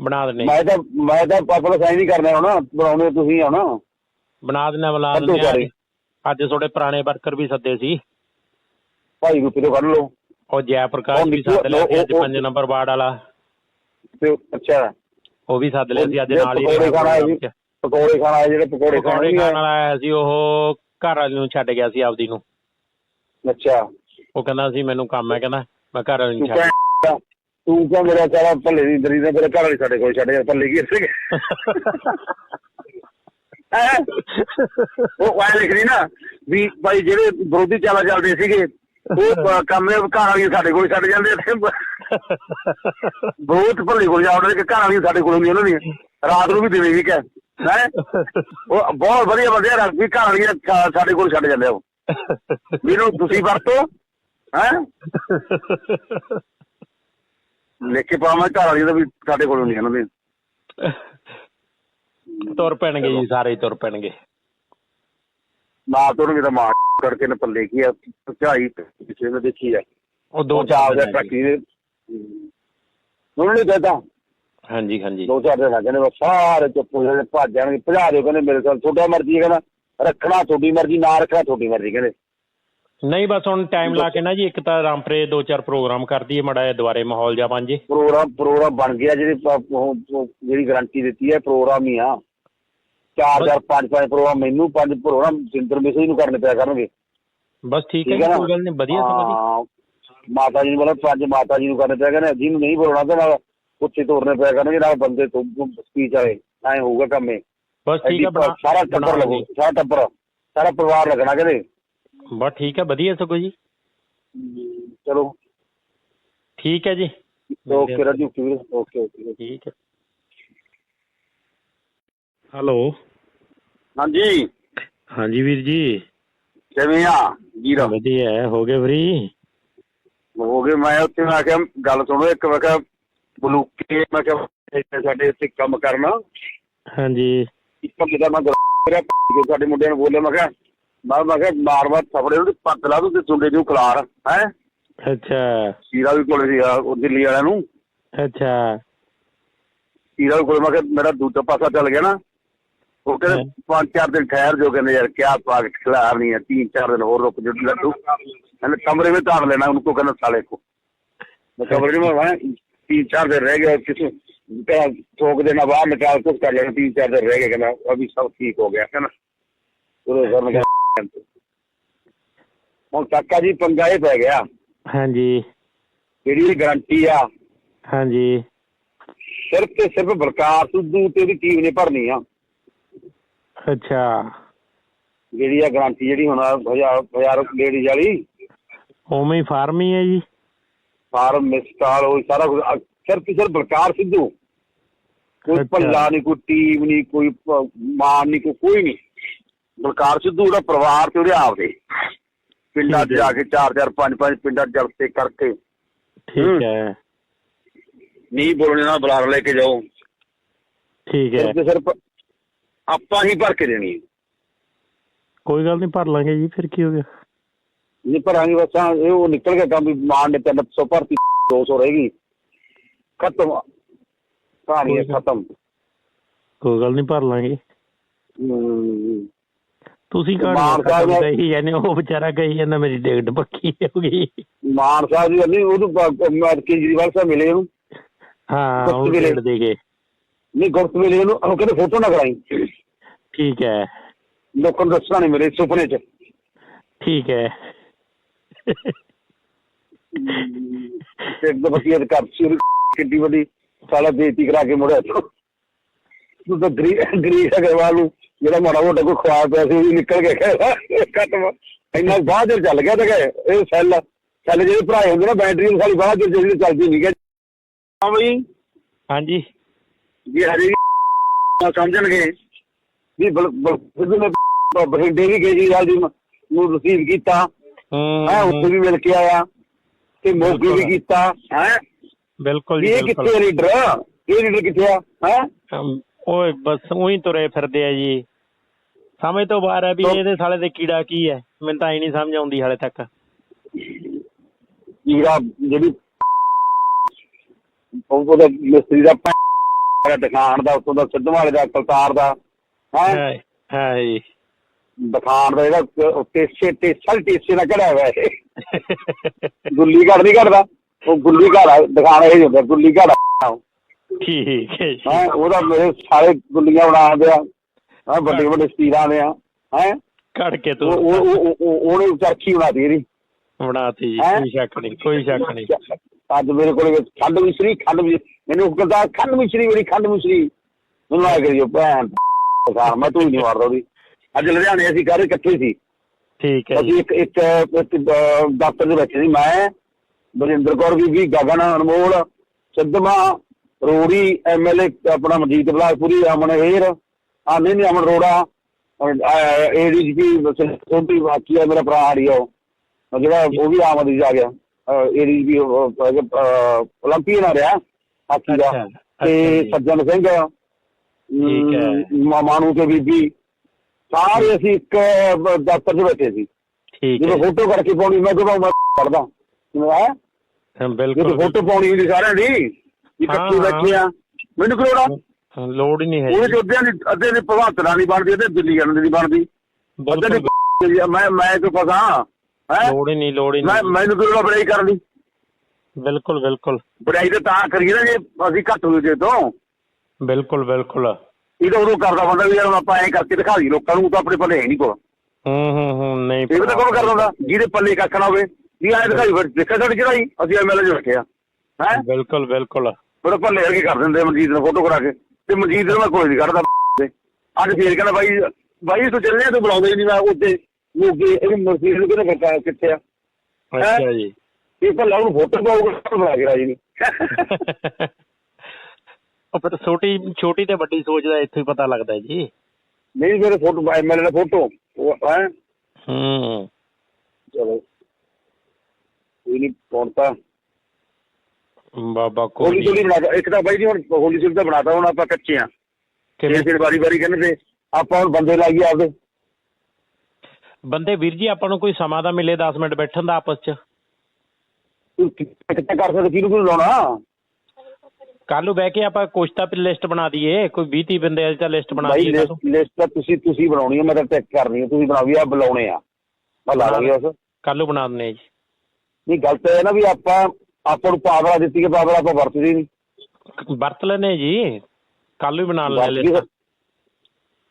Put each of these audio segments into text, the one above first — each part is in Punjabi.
ਬਣਾ ਦਿੰਦੇ ਮੈਂ ਤਾਂ ਮੈਂ ਤਾਂ ਪਾਪਾ ਸਾਈਨ ਨਹੀਂ ਕਰਨਾ ਹੁਣ ਬਣਾਉਣੇ ਤੁਸੀਂ ਹੋ ਨਾ ਬਣਾ ਦਿੰਦੇ ਬੁਲਾ ਕੱਢੋ ਸਾਰੇ। ਆ। ਅੱਜ ਤੁਹਾਡੇ ਪੁਰਾਣੇ ਵਰਕਰ ਵੀ ਸੱਦੇ ਸੀ। ਭਾਈ ਗੁੱਪੀ ਤੋਂ ਕੱਢ ਲਓ। ਉਹ ਜੈ ਪ੍ਰਕਾਸ਼ ਉਹ ਵੀ ਨਿੱਕੂ- ਸੱਦ ਲਿਆ ਸੀ ਅੱਜ ਉਹ- 5 ਨੰਬਰ ਵਾਰਡ ਵਾਲਾ। ਤੇ ਅੱਛਾ। ਉਹ ਵੀ ਸੱਦ ਲਿਆ ਸੀ ਅੱਜ ਜਿਹੜੇ ਨਾਲ ਹੀ ਪਕੌੜੇ ਖਾਣ ਆਏ ਸੀ ਰਿਹਾ ਪਕੌੜੇ ਖਾਣ ਆਏ ਜਿਹੜੇ ਪਕੌੜੇ ਖਾਣ ਪਕੌੜੇ ਖਾਣ ਵਾਲਾ ਆਇਆ ਸੀ ਉਹ ਘਰ ਵਾਲੀ ਨੂੰ ਛੱਡ ਗਿਆ ਸੀ ਆਪਦੀ ਨੂੰ। ਅੱਛਾ। ਉਹ ਕਹਿੰਦਾ ਸੀ ਮੈਨੂੰ ਕੰਮ ਹੈ ਕਹਿੰਦਾ। ਮੈਂ ਘਰ ਵਾਲੀ ਨੂੰ ਛੱਡ ਤੂੰ ਕਿਉਂ ਮੇਰਾ ਸਾਰਾ ਭੱਲੇ ਦੀ ਦਰੀ ਦਾ ਮੇਰੇ ਘਰ ਵਾਲੀ ਸਾਡੇ ਕੋਲ ਛੱਡ ਜਾ ਭੱਲੇ ਕੀ ਇਸੇ ਉਹ ਵਾਇ ਲਿਖਦੀ ਨਾ ਵੀ ਭਾਈ ਜਿਹੜੇ ਵਿਰੋਧੀ ਚਾਲਾ ਚੱਲਦੇ ਸੀਗੇ, ਉਹ ਪ- ਘਰ ਵਾਲੀਆਂ ਸਾਡੇ ਕੋਲ ਛੱਡ ਜਾਂਦੇ ਤੇ ਬਹੁਤ ਭੱਲੇ ਕੋਲ ਜਾਉਂਦੇ ਕਿ ਘਰ ਵਾਲੀਆਂ ਸਾਡੇ ਕੋਲ ਨਹੀਂ ਉਹਨਾਂ ਦੀਆਂ। ਰਾਤ ਨੂੰ ਵੀ ਦੇਵੇ ਵੀ ਹੈ? ਉਹ ਬਹੁਤ ਵਧੀਆ ਬੰਦੇ ਆ ਵੀ ਘਰ ਵਾਲੀਆਂ ਸਾਡੇ ਕੋਲ ਛੱਡ ਜਾਂਦੇ ਆ ਉਹ। ਮੈਨੂੰ ਤੁਸੀਂ ਵਰਤੋ। ਹੈ? ਲਿਖ ਕੇ ਪਾਵਾਂ ਘਰ ਵਾਲੀਆਂ ਦਾ ਵੀ ਸਾਡੇ ਕੋਲ ਨਹੀਂ ਉਹਨਾਂ ਦੇ ਤੁਰ ਪੈਣਗੇ ਜੀ ਸਾਰੇ ਹੀ ਤੁਰ ਪੈਣਗੇ। ਨਾ ਤੋਂ ਵੀ ਤਾਂ ਮਾਰ ਕਰਕੇ ਨੇ ਪੱਲੇ ਕੀ ਆ ਝਾਈ ਪਿੱਛੇ ਨੇ ਦੇਖੀ ਆ। ਉਹ ਦੋ ਚਾਰ ਦੇ ਟੱਕੀ ਦੇ ਉਹਨਾਂ ਨੇ ਕਹਤਾ? ਹਾਂਜੀ ਹਾਂਜੀ। ਦੋ ਚਾਰ ਦਿਨ ਕਹਿੰਦੇ ਬਸ ਸਾਰੇ ਚੁੱਪ ਹੋ ਜਾਣੇ ਭੱਜ ਜਾਣਗੇ। ਭਜਾ ਦਿਓ ਕਹਿੰਦੇ ਮੇਰੇ ਕੋਲ ਤੁਹਾਡਾ ਮਰਜ਼ੀ ਹੈ ਕਹਿੰਦਾ ਰੱਖਣਾ ਤੁਹਾਡੀ ਮਰਜ਼ੀ ਨਾ ਰੱਖਣਾ ਤੁਹਾਡੀ ਮਰਜ਼ੀ ਕਹਿੰਦੇ। ਨਹੀਂ ਬਸ ਹੁਣ ਟਾਈਮ ਲਾ ਕੇ ਨਾ ਜੀ ਇੱਕ ਤਾਂ ਰਾਮਪਰੇ ਦੋ ਚਾਰ ਪ੍ਰੋਗਰਾਮ ਕਰ ਦਈਏ ਮੜਾ ਜਿਹਾ ਦੁਬਾਰੇ ਮਾਹੌਲ ਜਾ ਬਣ ਜੇ। ਪ੍ਰੋਗਰਾਮ ਪ੍ਰੋਗਰਾਮ ਬਣ ਗਿਆ ਜਿਹੜੀ ਪ- ਉਹ- ਉਹ ਜਿਹੜੀ ਗਾਰੰਟੀ ਦਿੱਤੀ ਹੈ ਪ੍ਰੋਗਰਾਮ ਹੀ ਆ। ਚਾਰ ਚਾਰ ਪੰਜ ਪੰਜ ਪ੍ਰੋਗਰਾਮ ਮੈਨੂੰ ਪੰਜ ਪ੍ਰੋਗਰਾਮ ਸਿੰਦਰ ਮਿਸਰੀ ਨੂੰ ਕਰਨੇ ਪਿਆ ਕਰਨਗੇ। ਬਸ ਠੀਕ ਹੈ ਜੀ ਨਾ? ਕੋਈ ਗੱਲ ਨਹੀਂ ਵਧੀਆ ਸਮਾਂ ਜੀ। ਮਾਤਾ ਜੀ ਨੂੰ ਬੋਲਾ ਪੰਜ ਮਾਤਾ ਜੀ ਨੂੰ ਕਰਨੇ ਪਿਆ ਕਰਨੇ ਜਿਹਨੂੰ ਨਹੀਂ ਬੋਲਣਾ ਤੇ ਨਾਲ ਉੱਚੇ ਤੋਰਨੇ ਪਿਆ ਕਰਨਗੇ ਨਾਲ ਬੰਦੇ ਤੋਂ ਸਪੀਚ ਆਏ ਐ ਹੋਊਗਾ ਕੰਮ ਇਹ। ਬਸ ਠੀਕ ਹੈ ਬਣਾ ਸਾਰਾ ਬਣਾ ਟੱਬਰ ਲੱਗੂ ਲਈ। ਸਾਰਾ ਟੱਬਰ ਸਾਰਾ ਪਰਿਵਾਰ ਲੱਗਣਾ ਕਹਿੰਦੇ ਬਸ ਠੀਕ ਹੈ ਵਧੀਆ ਸਗੋਂ ਜੀ। ਚਲੋ। ਠੀਕ ਹੈ ਜੀ। ਓਕੇ ਰਾਜੂ ਵੀਰ ਓਕੇ ਓਕੇ। ਠੀਕ ਹੈ। ਹੈਲੋ। ਹਾਂਜੀ। ਹਾਂਜੀ ਵੀਰ ਜੀ। ਕਿਵੇਂ ਆ? ਜੀਰਾ? ਵਧੀਆ ਹੈ, ਹੋ ਗਏ ਫਰੀ? ਹੋ ਗਏ ਮੈਂ ਉੱਥੇ ਮੈਂ ਕਿਹਾ ਗੱਲ ਸੁਣੋ ਇੱਕ ਮੈਂ ਕਿਹਾ ਬਲੂਕੇ ਮੈਂ ਕਿਹਾ ਇੱਥੇ ਸਾਡੇ ਇੱਥੇ ਕੰਮ ਕਰਨਾ। ਹਾਂਜੀ। ਇੱਕ ਕਿਦਾ ਮੈਂ ਕਰਿਆ ਕਿ ਸਾਡੇ ਮੁੰਡਿਆਂ ਨੂੰ ਬੋਲਿਆ ਮੈਂ ਕਿਹਾ ਮੈਂ ਮੈਂ ਕਿਹਾ ਮਾਰ ਮਾਰ ਥਪੜੇ ਨੂੰ ਪੱਤ ਲਾ ਤੂੰ ਤੇ ਚੁੰਡੇ ਨੂੰ ਖਲਾਰ ਹੈ ਅੱਛਾ ਸੀਰਾ ਵੀ ਕੋਲੇ ਸੀਗਾ ਉਹ ਦਿੱਲੀ ਵਾਲਿਆਂ ਨੂੰ ਅੱਛਾ ਸੀਰਾ ਵੀ ਕੋਲੇ ਮੈਂ ਕਿਹਾ ਮੇਰਾ ਦੂਜਾ ਪਾਸਾ ਚੱਲ ਗਿਆ ਨਾ ਉਹ ਕਹਿੰਦੇ ਪੰਜ ਚਾਰ ਦਿਨ ਠਹਿਰ ਜੋ ਕਹਿੰਦੇ ਯਾਰ ਕਿਆ ਪਾਗ ਖਿਲਾਰ ਨਹੀਂ ਹੈ तीन चार दिन और रुक जो लड्डू मैंने कमरे में तार लेना उनको कहना साले को मैं कमरे में वहाँ तीन चार दिन रह गए और किसी कहना ठोक देना बाहर निकाल कुछ कर लेना तीन चार दिन रह गए कहना अभी सब ठीक हो गया है ना पूरे घर में ਹੁਣ ਕਾਕਾ ਜੀ ਪੰਗਾ ਇਹ ਪੈ ਗਿਆ। ਹਾਂਜੀ। ਜਿਹੜੀ ਗਾਰੰਟੀ ਆ। ਹਾਂਜੀ। ਸਿਰਫ ਤੇ ਸਿਰਫ ਬਲਕਾਰ ਸਿੱਧੂ ਤੇ ਉਹਦੀ ਟੀਮ ਨੇ ਭਰਨੀ ਆ। ਅੱਛਾ। ਜਿਹੜੀ ਆ ਗਾਰੰਟੀ ਜਿਹੜੀ ਹੁਣ ਹਜ਼ਾਰ ਹਜ਼ਾਰ ਲੇਡੀਜ਼ ਵਾਲੀ। ਉਵੇਂ ਹੀ ਫਾਰਮ ਹੀ ਹੈ ਜੀ। ਫਾਰਮ ਮਿਸਟਾਲ ਉਹ ਸਾਰਾ ਕੁਝ ਸਿਰਫ ਤੇ ਸਿਰਫ ਬਲਕਾਰ ਸਿੱਧੂ। ਕੋਈ। ਭੱਲਾ ਨਹੀਂ ਕੋਈ ਟੀਮ ਨਹੀਂ ਕੋਈ ਮਾਨ ਨਹੀਂ ਕੋਈ ਨਹੀਂ ਬਲਕਾਰ ਸਿੱਧੂ ਦਾ ਪਰਿਵਾਰ ਤੇ ਉਹਦੇ ਆਪ ਦੇ ਪਿੰਡਾਂ 'ਚ ਠੀਕ ਹੈ। ਜਾ ਕੇ ਚਾਰ ਚਾਰ ਪੰਜ ਪੰਜ ਪਿੰਡਾਂ 'ਚ ਜਲਸੇ ਕਰਕੇ। ਠੀਕ ਹੂੰ। ਹੈ। ਨਹੀਂ ਬੋਲਣੇ ਨਾਲ ਬੁਲਾਰ ਲੈ ਕੇ ਜਾਓ। ਠੀਕ ਹੈ। ਸਿਰਫ ਤੇ ਸਿਰਫ ਆਪਾਂ ਹੀ ਭਰ ਕੇ ਦੇਣੀ ਹੈ। ਕੋਈ ਗੱਲ ਨਹੀਂ ਭਰ ਲਾਂਗੇ ਜੀ ਫਿਰ ਕੀ ਹੋ ਗਿਆ? ਨਹੀਂ ਭਰਾਂਗੇ ਬਸ ਆਹ ਇਹ ਉਹ ਨਿਕਲ ਗਿਆ ਕੰਮ ਵੀ ਮਾਨ ਨੇ 300 ਭਰਤੀ 200 ਰਹੇਗੀ ਖਤਮ। ਕਹਾਣੀ ਹੈ ਖਤਮ। ਕੋਈ ਗੱਲ ਨਹੀਂ ਭਰ ਲਾਂਗੇ। ਹਮ, ਤੁਸੀਂ ਮਾਨ ਕਹਾਣੀ ਸਾਹਿਬ ਖਤਮ ਨੇ- ਕਹੀ ਜਾਂਦੇ ਹੋ, ਉਹ ਵਿਚਾਰਾ ਕਹੀ ਜਾਂਦਾ ਮੇਰੀ ਟਿਕਟ ਪੱਕੀ ਹੋ ਗਈ। ਮਾਨ ਸਾਹਿਬ ਜੀ ਨਹੀਂ ਉਹਨੂੰ ਕੇਜਰੀਵਾਲ ਸਾਹਿਬ ਮਿਲੇ ਉਹਨੂੰ। ਹਾਂ ਉਹ ਟਿਕਟ ਦੇ ਗਏ। ਨਹੀਂ ਗੁਰਤ ਮਿਲੇ ਉਹਨੂੰ ਉਹ ਕਹਿੰਦੇ ਫੋਟੋ ਨਾ ਕਰਾਈ। ਠੀਕ ਹੈ। ਲੋਕਾਂ ਨੂੰ ਦੱਸਣਾ ਨਹੀਂ ਮੇਰੇ ਸੁਪਨੇ 'ਚ। ਠੀਕ ਹੈ। ਇੱਕ ਦਫਾ ਕੀ ਕਰ ਸੀ ਕਿੱਡੀ ਵੱਡੀ ਸਾਲਾ ਬੇਇੱਜ਼ਤੀ ਕਰਾ ਕੇ ਮੁੜਿਆ। ਤੂੰ ਤਾਂ ਗਰੀ ਗਰੀ ਅਗਰਵਾਲ ਨੂੰ ਜਿਹੜਾ ਮਾੜਾ ਮੋਟਾ ਕੋਈ ਖਵਾ ਪਿਆ ਸੀ ਉਹ ਵੀ ਨਿਕਲ ਕੇ ਗਿਆ ਖਤਮ ਇੰਨਾ ਬਾਅਦ ਚ ਚੱਲ ਗਿਆ ਤਾਂ ਗਏ ਇਹ ਸੈੱਲ ਸੈੱਲ ਜਿਹੜੇ ਭਰਾਏ ਹੁੰਦੇ ਨਾ ਬੈਟਰੀ ਨੂੰ ਸਾਲੀ ਬਾਅਦ ਚ ਜਿਹੜੀ ਚੱਲਦੀ ਨਹੀਂ ਗਿਆ ਹਾਂ ਬਈ। ਹਾਂਜੀ। ਜੇ ਨਾ ਸਮਝਣਗੇ ਵੀ ਬਠਿੰਡੇ ਵੀ ਕੇਜਰੀਵਾਲ ਜੀ ਨੂੰ ਨੂੰ ਰਿਸੀਵ ਕੀਤਾ। ਹੂੰ ਉੱਥੇ ਵੀ ਮਿਲ ਕੇ ਆਇਆ ਤੇ ਮੋਗੇ ਵੀ ਬਿਲਕੁਲ। ਕੀਤਾ। ਹੈ? ਬਿਲਕੁਲ ਜੀ ਇਹ ਕਿੱਥੇ ਲੀਡਰ? ਇਹ ਲੀਡਰ ਕਿੱਥੇ ਆ? ਹੈ? ਓਏ ਬਸ ਉਹੀ ਤੁਰੇ ਫਿਰਦੇ ਆ ਜੀ। ਸਮਝ ਤੋਂ ਬਾਹਰ ਹੈ ਵੀ ਇਹਦੇ ਸਾਲੇ ਦੇ ਕੀੜਾ ਕੀ ਹੈ? ਮੈਨੂੰ ਤਾਂ ਇਹ ਨਹੀਂ ਸਮਝ ਆਉਂਦੀ ਹਾਲੇ ਤੱਕ। ਜਿਹੜਾ ਜਿਹੜੀ ਉਹ ਉਹਦਾ ਮਿਸਤਰੀ ਦਾ ਹੈ ਦਿਖਾਣ ਦਾ ਉੱਥੋਂ ਦਾ ਸਿੱਧਵਾਲੇ ਦਾ ਕਲਤਾਰ ਦਾ ਹੈ? ਹੈ ਹੈ ਜੀ। ਦਿਖਾਣ ਦਾ ਜਿਹੜਾ ਟੇਸੇ ਟੇਸਾ ਟੇਸੇ ਨਾਲ ਘੜਿਆ ਹੋਇਆ ਇਹ। ਗੁੱਲੀ ਘੜ ਨਹੀਂ ਘੜਦਾ। ਉਹ ਗੁੱਲੀ ਘੜ ਦਿਖਾਣ ਇਹ ਹੁੰਦਾ ਗੁੱਲੀ ਘੜ ਠੀਕ ਹੈ ਹੈ ਉਹਦਾ ਮੇਰੇ ਸਾਰੇ ਗੁੱਲੀਆਂ ਬਣਾ ਦਿਆ। ਹਾਂ ਵੱਡੇ ਵੱਡੇ ਸਟੀਰਾਂ ਦੇ ਆ ਹੈ? ਕੱਢ ਕੇ ਤੂੰ ਉਹ- ਉਹ- ਉਹ- ਉਹਨੇ ਚਰਖੀ ਬਣਾਤੀ ਇਹਦੀ। ਬਣਾਤੀ? ਕੋਈ ਸ਼ੱਕ ਨਹੀਂ ਕੋਈ ਸ਼ੱਕ ਨਹੀਂ। ਅੱਜ ਮੇਰੇ ਕੋਲ ਖੰਡ ਮਿਸ਼ਰੀ ਖੰਡ ਮੈਨੂੰ ਕਹਿੰਦਾ ਖੰਡ ਮਿਸ਼ਰੀ ਮੇਰੀ ਖੰਡ ਮਿਸ਼ਰੀ। ਮੈਨੂੰ ਆ ਕਰਿਓ ਭੈਣ ਸਾਰ ਮੈਂ ਤੂੰ ਨਹੀਂ ਮਾਰਦਾ ਉਹਦੀ। ਅੱਜ ਲੁਧਿਆਣੇ ਅਸੀਂ ਸਾਰੇ ਇਕੱਠੇ ਸੀ। ਠੀਕ ਹੈ ਅਸੀਂ ਜੀ। ਇੱਕ ਇੱਕ ਦਫ਼ਤਰ ਦੇ ਵਿੱਚ ਸੀ ਮੈਂ ਬਰਿੰਦਰ ਕੌਰ ਬੀਬੀ ਗਗਨ ਅਨਮੋਲ ਸਿੱਧਮਾ ਰੋੜੀ ਐਮਐਲਏ ਆਪਣਾ ਮਜੀਦ ਬਲਾਸਪੁਰੀ ਅਮਨ ਹੇਰ ਆ ਨਹੀਂ ਨਹੀਂ ਅਮਨ ਰੋੜਾ ਏਡੀਜੀਪੀ ਸੋਪੀ ਬਾਕੀ ਆ ਮੇਰਾ ਭਰਾ ਹਰੀਆ ਉਹ। ਜਿਹੜਾ ਉਹ ਵੀ ਆਮ ਆਦਮੀ ਆ ਗਿਆ। ਏਡੀਜੀਪੀ ਓਲੰਪੀਅਨ ਆ ਰਿਹਾ ਹਾਕੀ ਦਾ। ਤੇ ਸੱਜਣ ਸਿੰਘ ਠੀਕ ਹੈ। ਮਾਨੂ ਤੇ ਬੀਬੀ। ਸਾਰੇ ਅਸੀਂ ਇੱਕ ਦਫ਼ਤਰ 'ਚ ਬੈਠੇ ਸੀ। ਠੀਕ ਹੈ ਜਦੋਂ ਫੋਟੋ ਕਰਕੇ ਪਾਉਣੀ ਮੈਂ ਤਾਂ ਮੈਂ ਪੜਦਾ ਹੈ ਬਿਲਕੁਲ। ਫੋਟੋ ਪਾਉਣੀ ਹੁੰਦੀ ਸਾਰਿਆਂ ਦੀ ਇਕੱਠੇ ਬੈਠੇ ਆ। ਮੈਨੂੰ ਕਰੋੜਾ ਲੋੜ ਹੀ ਨਹੀਂ ਹੈ ਉਹਦੇ ਜੀ। ਚ ਅੱਧਿਆਂ ਦੀ ਅੱਧੇ ਦੀ ਭਗਵੰਤ ਨਹੀਂ ਬਣਦੀ ਤੇ ਦਿੱਲੀ ਜਾਣ ਦੀ ਬਣਦੀ। ਅੱਧੇ ਬਿਲਕੁਲ ਦੀ ਮੈਂ ਮੈਂ ਕਿਉਂ ਫਸਾਂ ਹੈ? ਲੋੜ ਹੀ ਨਹੀਂ ਲੋੜ ਹੀ ਮੈਂ ਨਹੀਂ। ਮੈਨੂੰ ਕਿਹੜਾ ਬੜਾਈ ਕਰਨ। ਦੀ ਬਿਲਕੁਲ ਬਿਲਕੁਲ। ਬੜਾਈ ਤੇ ਤਾਂ ਕਰੀਏ ਨਾ ਜੇ ਅਸੀਂ ਘੱਟ ਹੋਏ ਜੇ ਤੋਂ। ਬਿਲਕੁਲ ਬਿਲਕੁਲ। ਇਹ ਤਾਂ ਉਦੋਂ ਕਰਦਾ ਬੰਦਾ ਵੀ ਯਾਰ ਆਪਾਂ ਐਂ ਕਰਕੇ ਦਿਖਾ ਦੀ ਲੋਕਾਂ ਨੂੰ ਤਾਂ ਆਪਣੇ ਪੱਲੇ ਹੈ ਨਹੀਂ ਕੋਲ। ਹੂੰ ਹੂੰ ਹੂੰ ਨਹੀਂ ਇਹ ਤਾਂ ਕੌਣ ਕਰਦਾ ਹੁੰਦਾ ਜਿਹਦੇ ਪੱਲੇ ਕੱਖ ਨਾ ਹੋਵੇ। ਵੀ ਐਂ ਦਿਖਾਈ ਫਿਰ ਦੇਖਿਆ ਸਾਡੀ ਚੜਾਈ ਅਸੀਂ ਐਮਐਲਏ ਚ ਬੈਠੇ ਆ। ਹੈ? ਬਿਲਕੁਲ ਬਿਲਕੁਲ। ਫਿਰ ਭੱਲੇ ਵਰਗੇ ਕਰ ਦਿੰਦੇ ਮਨਜੀਤ ਨੂੰ ਫੋਟੋ ਕਰਾ ਕੇ। ਤੇ ਮਨਜੀਤ ਨੂੰ ਮੈਂ ਕੋਈ ਨਹੀਂ ਕੱਢਦਾ ਤੇ। ਅੱਜ ਫੇਰ ਕਹਿੰਦਾ ਬਾਈ ਬਾਈ ਤੂੰ ਚੱਲਿਆ ਤੂੰ ਬੁਲਾਉਂਦਾ ਨਹੀਂ ਮੈਂ ਉੱਤੇ ਲੋਕੀ ਇਹ ਮਰਜ਼ੀ ਨੂੰ ਕਿਹਨੇ ਬੱਚਾ ਕਿੱਥੇ ਆ? ਅੱਛਾ ਜੀ। ਇਹ ਭੱਲਾ ਉਹਨੂੰ ਫੋਟੋ ਪਾਉਗਾ ਬਣਾ ਕੇ ਰਾਜੀ ਨਹੀਂ ਉਹ ਫਿਰ ਛੋਟੀ ਛੋਟੀ ਤੇ ਵੱਡੀ ਸੋਚ ਦਾ ਇੱਥੇ ਹੀ ਪਤਾ ਲੱਗਦਾ ਜੀ। ਨਹੀਂ ਮੇਰੇ ਫੋਟੋ ਐਮਐਲਏ ਦਾ ਫੋਟੋ। ਉਹ ਹੈ? ਹੂੰ। ਚਲੋ। ਕੋਈ ਨਹੀਂ ਪਹੁੰਚਤਾ ਬਾਬਾ ਕੋਈ ਹੋਲੀ ਬਣਾਤਾ ਇੱਕ ਤਾਂ ਬਾਈ ਜੀ ਹੁਣ ਹੋਲੀ ਹੋਲੀ ਤਾਂ ਬਣਾਤਾ ਹੁਣ ਆਪਾਂ ਕੱਚੇ ਆ। ਕਿਵੇਂ? ਫਿਰ ਫਿਰ ਵਾਰੀ ਵਾਰੀ ਕਹਿੰਦੇ ਤੇ ਆਪਾਂ ਹੁਣ ਬੰਦੇ ਲਾਈਏ ਆਪਦੇ। ਬੰਦੇ ਵੀਰ ਜੀ ਆਪਾਂ ਨੂੰ ਕੋਈ ਸਮਾਂ ਦਾ ਮਿਲੇ 10 ਮਿੰਟ ਬੈਠਣ ਦਾ ਆਪਸ ਚ? ਤੂੰ ਕਿੱਥੇ ਕਿੱਥੇ ਕਰ ਸਕਦੇ? ਕਿਹਨੂੰ ਕਿਹਨੂੰ ਲਾਉਣਾ? ਕੱਲ ਨੂੰ ਬਹਿ ਕੇ ਆਪਾਂ ਕੁਛ ਤਾਂ ਲਿਸਟ ਬਣਾ ਦਈਏ। ਕੋਈ 20 30 ਬੰਦੇ ਦੀ ਤਾਂ ਲਿਸਟ ਬਣਾ ਬਾਈ ਦਈਏ ਕੱਲ੍ਹ ਨੂੰ। ਲਿਸਟ ਲਿਸਟ ਤਾਂ ਤੁਸੀਂ ਤੁਸੀਂ ਬਣਾਉਣੀ ਹੈ ਮੈਂ ਤਾਂ ਚੈੱਕ ਕਰਨੀ ਹੈ। ਤੁਸੀਂ ਬਣਾਓ ਵੀ ਆ ਬੁਲਾਉਣੇ ਆ। ਮੈਂ ਲਾ ਲਾਂਗੇ ਉਸ। ਕੱਲ ਨੂੰ ਬਣਾ ਹਾਂ ਜੀ। ਨਹੀਂ ਗੱਲ ਤਾਂ ਇਹ ਨਾ ਵੀ ਆਪਾਂ ਆਪਾਂ ਨੂੰ ਪਾਵਰ ਦਿੱਤੀ ਹੈ ਪਾਵਰ ਆਪਾਂ ਵਰਤਦੇ ਨਹੀਂ ਵਰਤ ਲੈਨੇ ਜੀ। ਕੱਲ ਹੀ ਬਣਾ ਲੈਣੇ ਵਰਤ ਲਿਸਟ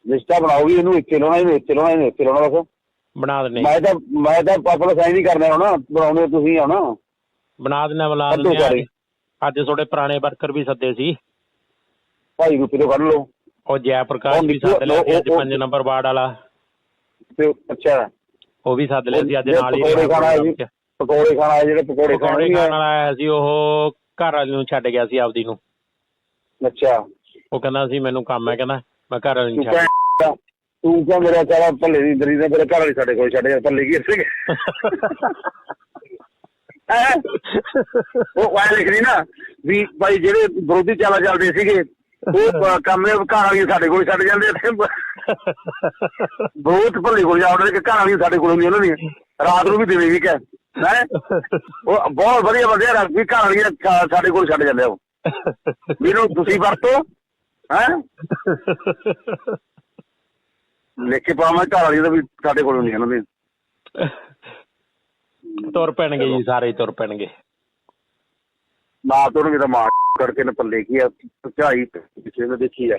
ਲਿਸਟਾਂ ਬਣਾਓ ਵੀ ਇਹਨੂੰ ਇੱਥੇ ਲਾਉਣਾ ਇਹਨੂੰ ਇੱਥੇ ਲਾਉਣਾ ਇਹਨੂੰ ਇੱਥੇ ਲਾਉਣਾ ਬਸ। ਬਣਾ ਦਿੰਦੇ ਮੈਂ ਤਾਂ ਮੈਂ ਤਾਂ ਪਾਪਾ ਸਾਈਨ ਨਹੀਂ ਕਰਨਾ ਹੁਣ ਬਣਾਉਣੇ ਤੁਸੀਂ ਆ ਨਾ ਬਣਾ ਹਾਂ, ਦਿੰਦੇ ਹਾਂ। ਸਾਰੇ। ਅੱਜ ਤੁਹਾਡੇ ਪੁਰਾਣੇ ਵਰਕਰ ਵੀ ਸੱਦੇ ਸੀ। ਭਾਈ ਰੁਪਏ ਤੋਂ ਕੱਢ ਲਓ। ਉਹ ਜੈ ਪ੍ਰਕਾਸ਼ ਉਹ ਵੀ ਨਿੱਕੂ- ਸੱਦ ਲਿਆ ਸੀ ਅੱਜ ਉਹ- ਉਹ- 5 ਨੰਬਰ ਵਾਰਡ ਵਾਲਾ। ਤੇ ਅੱਛਾ। ਉਹ ਵੀ ਸੱਦ ਲਿਆ ਸੀ ਅੱਜ ਨਾਲ ਹੀ ਪਕੌੜੇ ਖਾਣਾ ਹੈ ਜੀ। ਪਕੌੜੇ ਖਾਣਾ ਹੈ ਜਿਹੜੇ ਪਕੌੜੇ ਪਕੌੜੇ ਖਾਣੇ ਖਾਣ ਵਾਲਾ ਆਇਆ ਸੀ ਉਹ ਘਰ ਵਾਲੀ ਨੂੰ ਛੱਡ ਗਿਆ ਸੀ ਆਪਦੀ ਨੂੰ। ਅੱਛਾ। ਉਹ ਕਹਿੰਦਾ ਸੀ ਮੈਨੂੰ ਕੰਮ ਹੈ ਕਹਿੰਦਾ। ਮੈਂ ਘਰ ਵਾਲੀ ਤੂੰ ਨੂੰ ਛੱਡ ਕਹਿ ਤੂੰ ਕਿਹਾ ਮੇਰਾ ਸਾਰਾ ਭੱਲੇ ਦੀ ਦਰੀ ਦਾ ਮੇਰੇ ਘਰ ਵਾਲੀ ਸਾਡੇ ਕੋਲ ਛੱਡ ਗਿਆ ਭੱਲੇ ਕੀ ਸੀਗੇ ਹੈਂ? ਉਹ ਵਾਇ ਲਿਖਦੀ ਨਾ ਵੀ ਭਾਈ ਜਿਹੜੇ ਵਿਰੋਧੀ ਚਾਲਾ ਚੱਲਦੇ ਸੀਗੇ ਉਹ ਅਹ, ਕੰਮ ਘਰ ਵਾਲੀ ਸਾਡੇ ਕੋਲ ਛੱਡ ਜਾਂਦੇ ਆ ਤੇ ਬਹੁਤ ਭੱਲੇ ਕੋਲ ਜਾਉਂਦੇ ਕਿ ਘਰ ਵਾਲੀ ਸਾਡੇ ਕੋਲ ਨਹੀਂ ਉਹਨਾਂ ਦੀਆਂ। ਰਾਤ ਨੂੰ ਵੀ ਦੇਵੇ ਵੀ ਕਹਿ। ਹੈ? ਉਹ ਬਹੁਤ ਵਧੀਆ ਬੰਦੇ ਆ ਵੀ ਘਰ ਵਾਲੀ ਸਾਡੇ ਕੋਲ ਛੱਡ ਜਾਂਦੇ ਆ ਉਹ। ਵੀ ਇਹਨੂੰ ਤੁਸੀਂ ਵਰਤੋ ਹੈ? ਲਿਖ ਕੇ ਪਾਵਾਂ ਘਰ ਵਾਲੀ ਦਾ ਵੀ ਸਾਡੇ ਕੋਲ ਨਹੀਂ ਇਹਨਾਂ ਦੇ। ਤੁਰ ਪੈਣਗੇ ਜੀ ਸਾਰੇ ਤੁਰ ਪੈਣਗੇ। ਨਾ ਤੋੜਨਗੇ ਤਾਂ ਮਾਰ ਕਰਕੇ ਨੇ ਪੱਲੇ ਕੀ ਆ ਝਾਈ ਪਿੱਛੇ ਨੇ ਦੇਖੀ ਆ।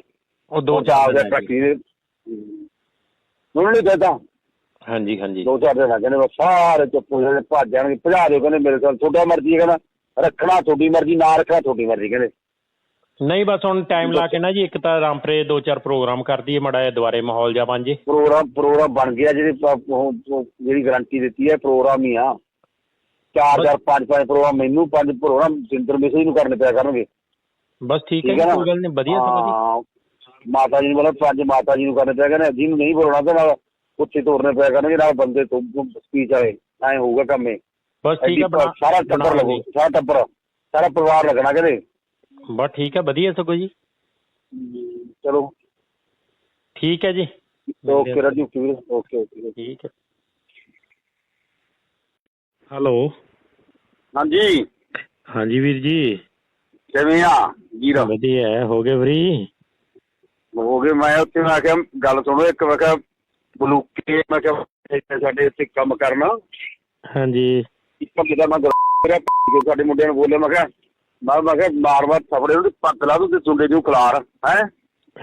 ਉਹ ਦੋ ਚਾਰ ਦੇ। ਟੱਕੀ ਦੇ ਉਹਨਾਂ ਨੇ। ਕਹਤਾ ਹਾਂਜੀ ਹਾਂਜੀ। ਦੋ ਚਾਰ ਦਿਨ ਆ ਕਹਿੰਦੇ ਬਸ ਸਾਰੇ ਚੁੱਪ ਹੋ ਜਾਣੇ ਭੱਜ ਜਾਣਗੇ। ਭਜਾ ਦਿਓ ਕਹਿੰਦੇ ਮੇਰੇ ਕੋਲ ਤੁਹਾਡਾ ਮਰਜ਼ੀ ਹੈ ਕਹਿੰਦਾ ਰੱਖਣਾ ਤੁਹਾਡੀ ਮਰਜ਼ੀ ਨਾ ਰੱਖਣਾ ਤੁਹਾਡੀ ਮਰਜ਼ੀ ਕਹਿੰਦੇ। ਨਹੀਂ ਬਸ ਹੁਣ ਟਾਈਮ ਲਾ ਕੇ ਨਾ ਜੀ ਇੱਕ ਤਾਂ ਰਾਮਪਰੇ ਦੋ ਚਾਰ ਪ੍ਰੋਗਰਾਮ ਕਰ ਦਈਏ ਮੜਾ ਜਿਹਾ ਦੁਬਾਰੇ ਮਾਹੌਲ ਜਾ ਬਣ ਜੇ। ਪ੍ਰੋਗਰਾਮ ਪ੍ਰੋਗਰਾਮ ਬਣ ਗਿਆ ਜਿਹੜੇ ਜਿਹੜੀ ਗਾਰੰਟੀ ਦਿੱਤੀ ਹੈ ਪ੍ਰੋਗਰਾਮ ਹੀ ਆ। ਚਾਰ ਚਾਰ ਪੰਜ ਪੰਜ ਪ੍ਰੋਗਰਾਮ ਮੈਨੂੰ ਪੰਜ ਪ੍ਰੋਗਰਾਮ ਸਿੰਦਰ ਮਿਸਰੀ ਨੂੰ ਕਰਨੇ ਪਿਆ ਕਰਨਗੇ। ਬਸ ਠੀਕ ਹੈ ਜੀ, ਨਾ? ਕੋਈ ਗੱਲ ਨਹੀਂ ਵਧੀਆ ਹਾਂ, ਮਾਤਾ ਜੀ ਨੂੰ ਮਤਲਬ ਪੰਜ ਮਾਤਾ ਜੀ ਨੂੰ ਕਰਨੇ ਪਿਆ ਕਰਨੇ ਜਿਹਨੂੰ ਨਹੀਂ ਬੋਲਣਾ ਤੇ ਨਾਲ ਉੱਥੇ ਤੋਰਨੇ ਪਿਆ ਕਰਨਗੇ ਨਾਲ ਬੰਦੇ ਤੋਂ ਸਪੀਚ ਆਏ ਐ ਹੋਊਗਾ ਕੰਮ ਇਹ। ਬਸ ਠੀਕ ਐਡੀ ਹੈ ਬਣਾ ਸਾਰਾ ਬਣਾ ਟੱਬਰ ਲੱਗੂ ਲਈਏ। ਸਾਰਾ ਟੱਬਰ ਸਾਰਾ ਪਰਿਵਾਰ ਲੱਗਣਾ ਕਹਿੰਦੇ ਬਸ ਠੀਕ ਹੈ ਵਧੀਆ ਸਗੋਂ ਜੀ। ਚਲੋ। ਠੀਕ ਹੈ ਜੀ। ਓਕੇ ਰਾਜੂ ਵੀਰ ਓਕੇ ਓਕੇ। ਠੀਕ ਹੈ। ਹੈਲੋ। ਹਾਂਜੀ। ਹਾਂਜੀ ਵੀਰ ਜੀ। ਕਿਵੇਂ ਆ? ਜੀਰਾ? ਵਧੀਆ ਹੈ, ਹੋ ਗਏ ਫਰੀ? ਹੋ ਗਏ ਮੈਂ ਉੱਥੇ ਮੈਂ ਕਿਹਾ ਗੱਲ ਸੁਣੋ ਇੱਕ ਮੈਂ ਕਿਹਾ ਬਲੂਕੇ ਮੈਂ ਕਿਹਾ ਸਾਡੇ ਇੱਥੇ ਕੰਮ ਕਰਨਾ। ਹਾਂਜੀ। ਇੱਕ ਜਿਹਦਾ ਮੈਂ ਕਰਿਆ ਕਿ ਸਾਡੇ ਮੁੰਡਿਆਂ ਨੂੰ ਬੋਲਿਆ ਮੈਂ ਕਿਹਾ ਮੈਂ ਮੈਂ ਕਿਹਾ ਮਾਰ ਮਾਰ ਥਪੜੇ ਨੂੰ ਪੱਤ ਲਾ ਦੂੰ ਤੇ ਸੁੰਡੇ ਨੂੰ ਖਲਾਰ ਹੈ?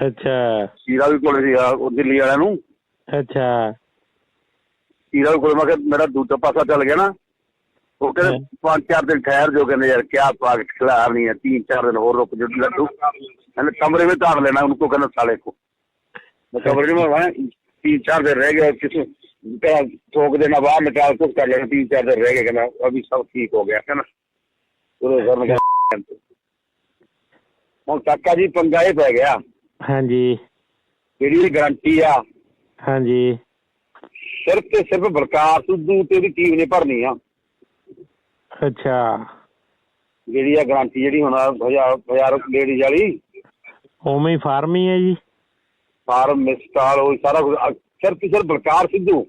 ਅੱਛਾ। ਸੀਰਾ ਵੀ ਕੋਲੇ ਸੀਗਾ ਉਹ ਦਿੱਲੀ ਵਾਲਿਆਂ ਨੂੰ। ਅੱਛਾ। ਸੀਰਾ ਕੋਲੇ ਮੈਂ ਕਿਹਾ ਮੇਰਾ ਦੂਜਾ ਪਾਸਾ ਚੱਲ ਗਿਆ ਨਾ। ਉਹ ਕਹਿੰਦੇ ਪੰਜ ਚਾਰ ਦਿਨ ਠਹਿਰ ਜੋ ਕਹਿੰਦੇ ਯਾਰ ਕਿਆ ਪਾਗ ਖਿਲਾਰ ਨਹੀਂ ਹੈ ਤਿੰਨ ਚਾਰ ਦਿਨ ਹੋਰ ਰੁਕ ਜੋ ਲੱਡੂ। ਕਹਿੰਦੇ ਕਮਰੇ ਵਿੱਚ ਧਾਰ ਲੈਣਾ ਉਹਨੂੰ ਕਹਿੰਦਾ ਸਾਲੇ ਕੋ। ਮੈਂ ਕਮਰੇ ਵਿੱਚ ਮੈਂ तीन चार दिन रह गए किसी कहना ठोक देना बाहर निकाल कुछ कर लेना तीन चार दिन रह गए कहना अभी सब ठीक हो गया है ना पूरे घर में ਹੁਣ ਕਾਕਾ ਜੀ ਪੰਗਾ ਇਹ ਪੈ ਗਿਆ ਹਾਂਜੀ ਜਿਹੜੀ ਇਹ ਗਾਰੰਟੀ ਆ ਹਾਂਜੀ ਸਿਰਫ ਤੇ ਸਿਰਫ ਬਲਕਾਰ ਸਿੱਧੂ ਤੇ ਉਹਦੀ ਟੀਮ ਨੇ ਭਰਨੀ ਆ ਅੱਛਾ ਜਿਹੜੀ ਆ ਗਾਰੰਟੀ ਜਿਹੜੀ ਹੁਣ ਹਜ਼ਾਰ ਹਜ਼ਾਰ ਲੇਡੀਜ਼ ਵਾਲੀ ਉਵੇਂ ਹੀ ਫਾਰਮ ਹੀ ਹੈ ਜੀ ਫਾਰਮ ਮਿਸਟਾਲ ਉਹ ਸਾਰਾ ਕੁਝ ਸਿਰਫ ਤੇ ਸਿਰਫ ਬਲਕਾਰ ਸਿੱਧੂ।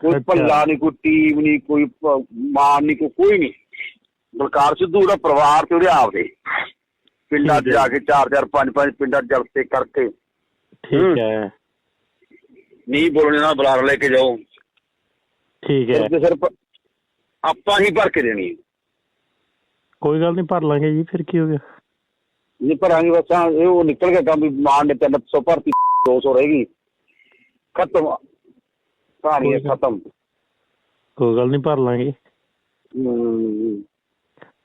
ਕੋਈ। ਭੱਲਾ ਨਹੀਂ ਕੋਈ ਟੀਮ ਨਹੀਂ ਕੋਈ ਮਾਨ ਨਹੀਂ ਕੋਈ ਨਹੀਂ। ਬਲਕਾਰ ਸਿੱਧੂ ਦਾ ਪਰਿਵਾਰ ਤੇ ਉਹਦੇ ਆਪ ਦੇ ਪਿੰਡਾਂ। ਜਾ ਕੇ ਚਾਰ ਚਾਰ ਪੰਜ ਪੰਜ ਪਿੰਡਾਂ ਜਲਸੇ ਕਰਕੇ। ਠੀਕ ਹੈ। ਨਹੀਂ ਬੋਲਣੇ ਨਾਲ ਬੁਲਾਰ ਲੈ ਕੇ ਜਾਓ। ਠੀਕ ਹੈ। ਤੇ ਸਿਰਫ ਆਪਾਂ ਹੀ ਭਰ ਕੇ ਦੇਣੀ। ਕੋਈ ਗੱਲ ਨਹੀਂ ਭਰ ਲਾਂਗੇ ਜੀ ਫਿਰ ਕੀ ਹੋ ਗਿਆ? ਨਹੀਂ ਭਰਾਂਗੇ ਬਸ ਇਹ ਉਹ ਨਿਕਲ ਗਿਆ ਕੰਮ ਵੀ ਮਾਨ ਨੇ 300 ਭਰਤੀ 200 ਰਹੇਗੀ ਖਤਮ। ਹੈ ਖਤਮ। ਕੋਈ ਗੱਲ ਨਹੀਂ ਭਰ ਲਾਂਗੇ। ਹੂੰ।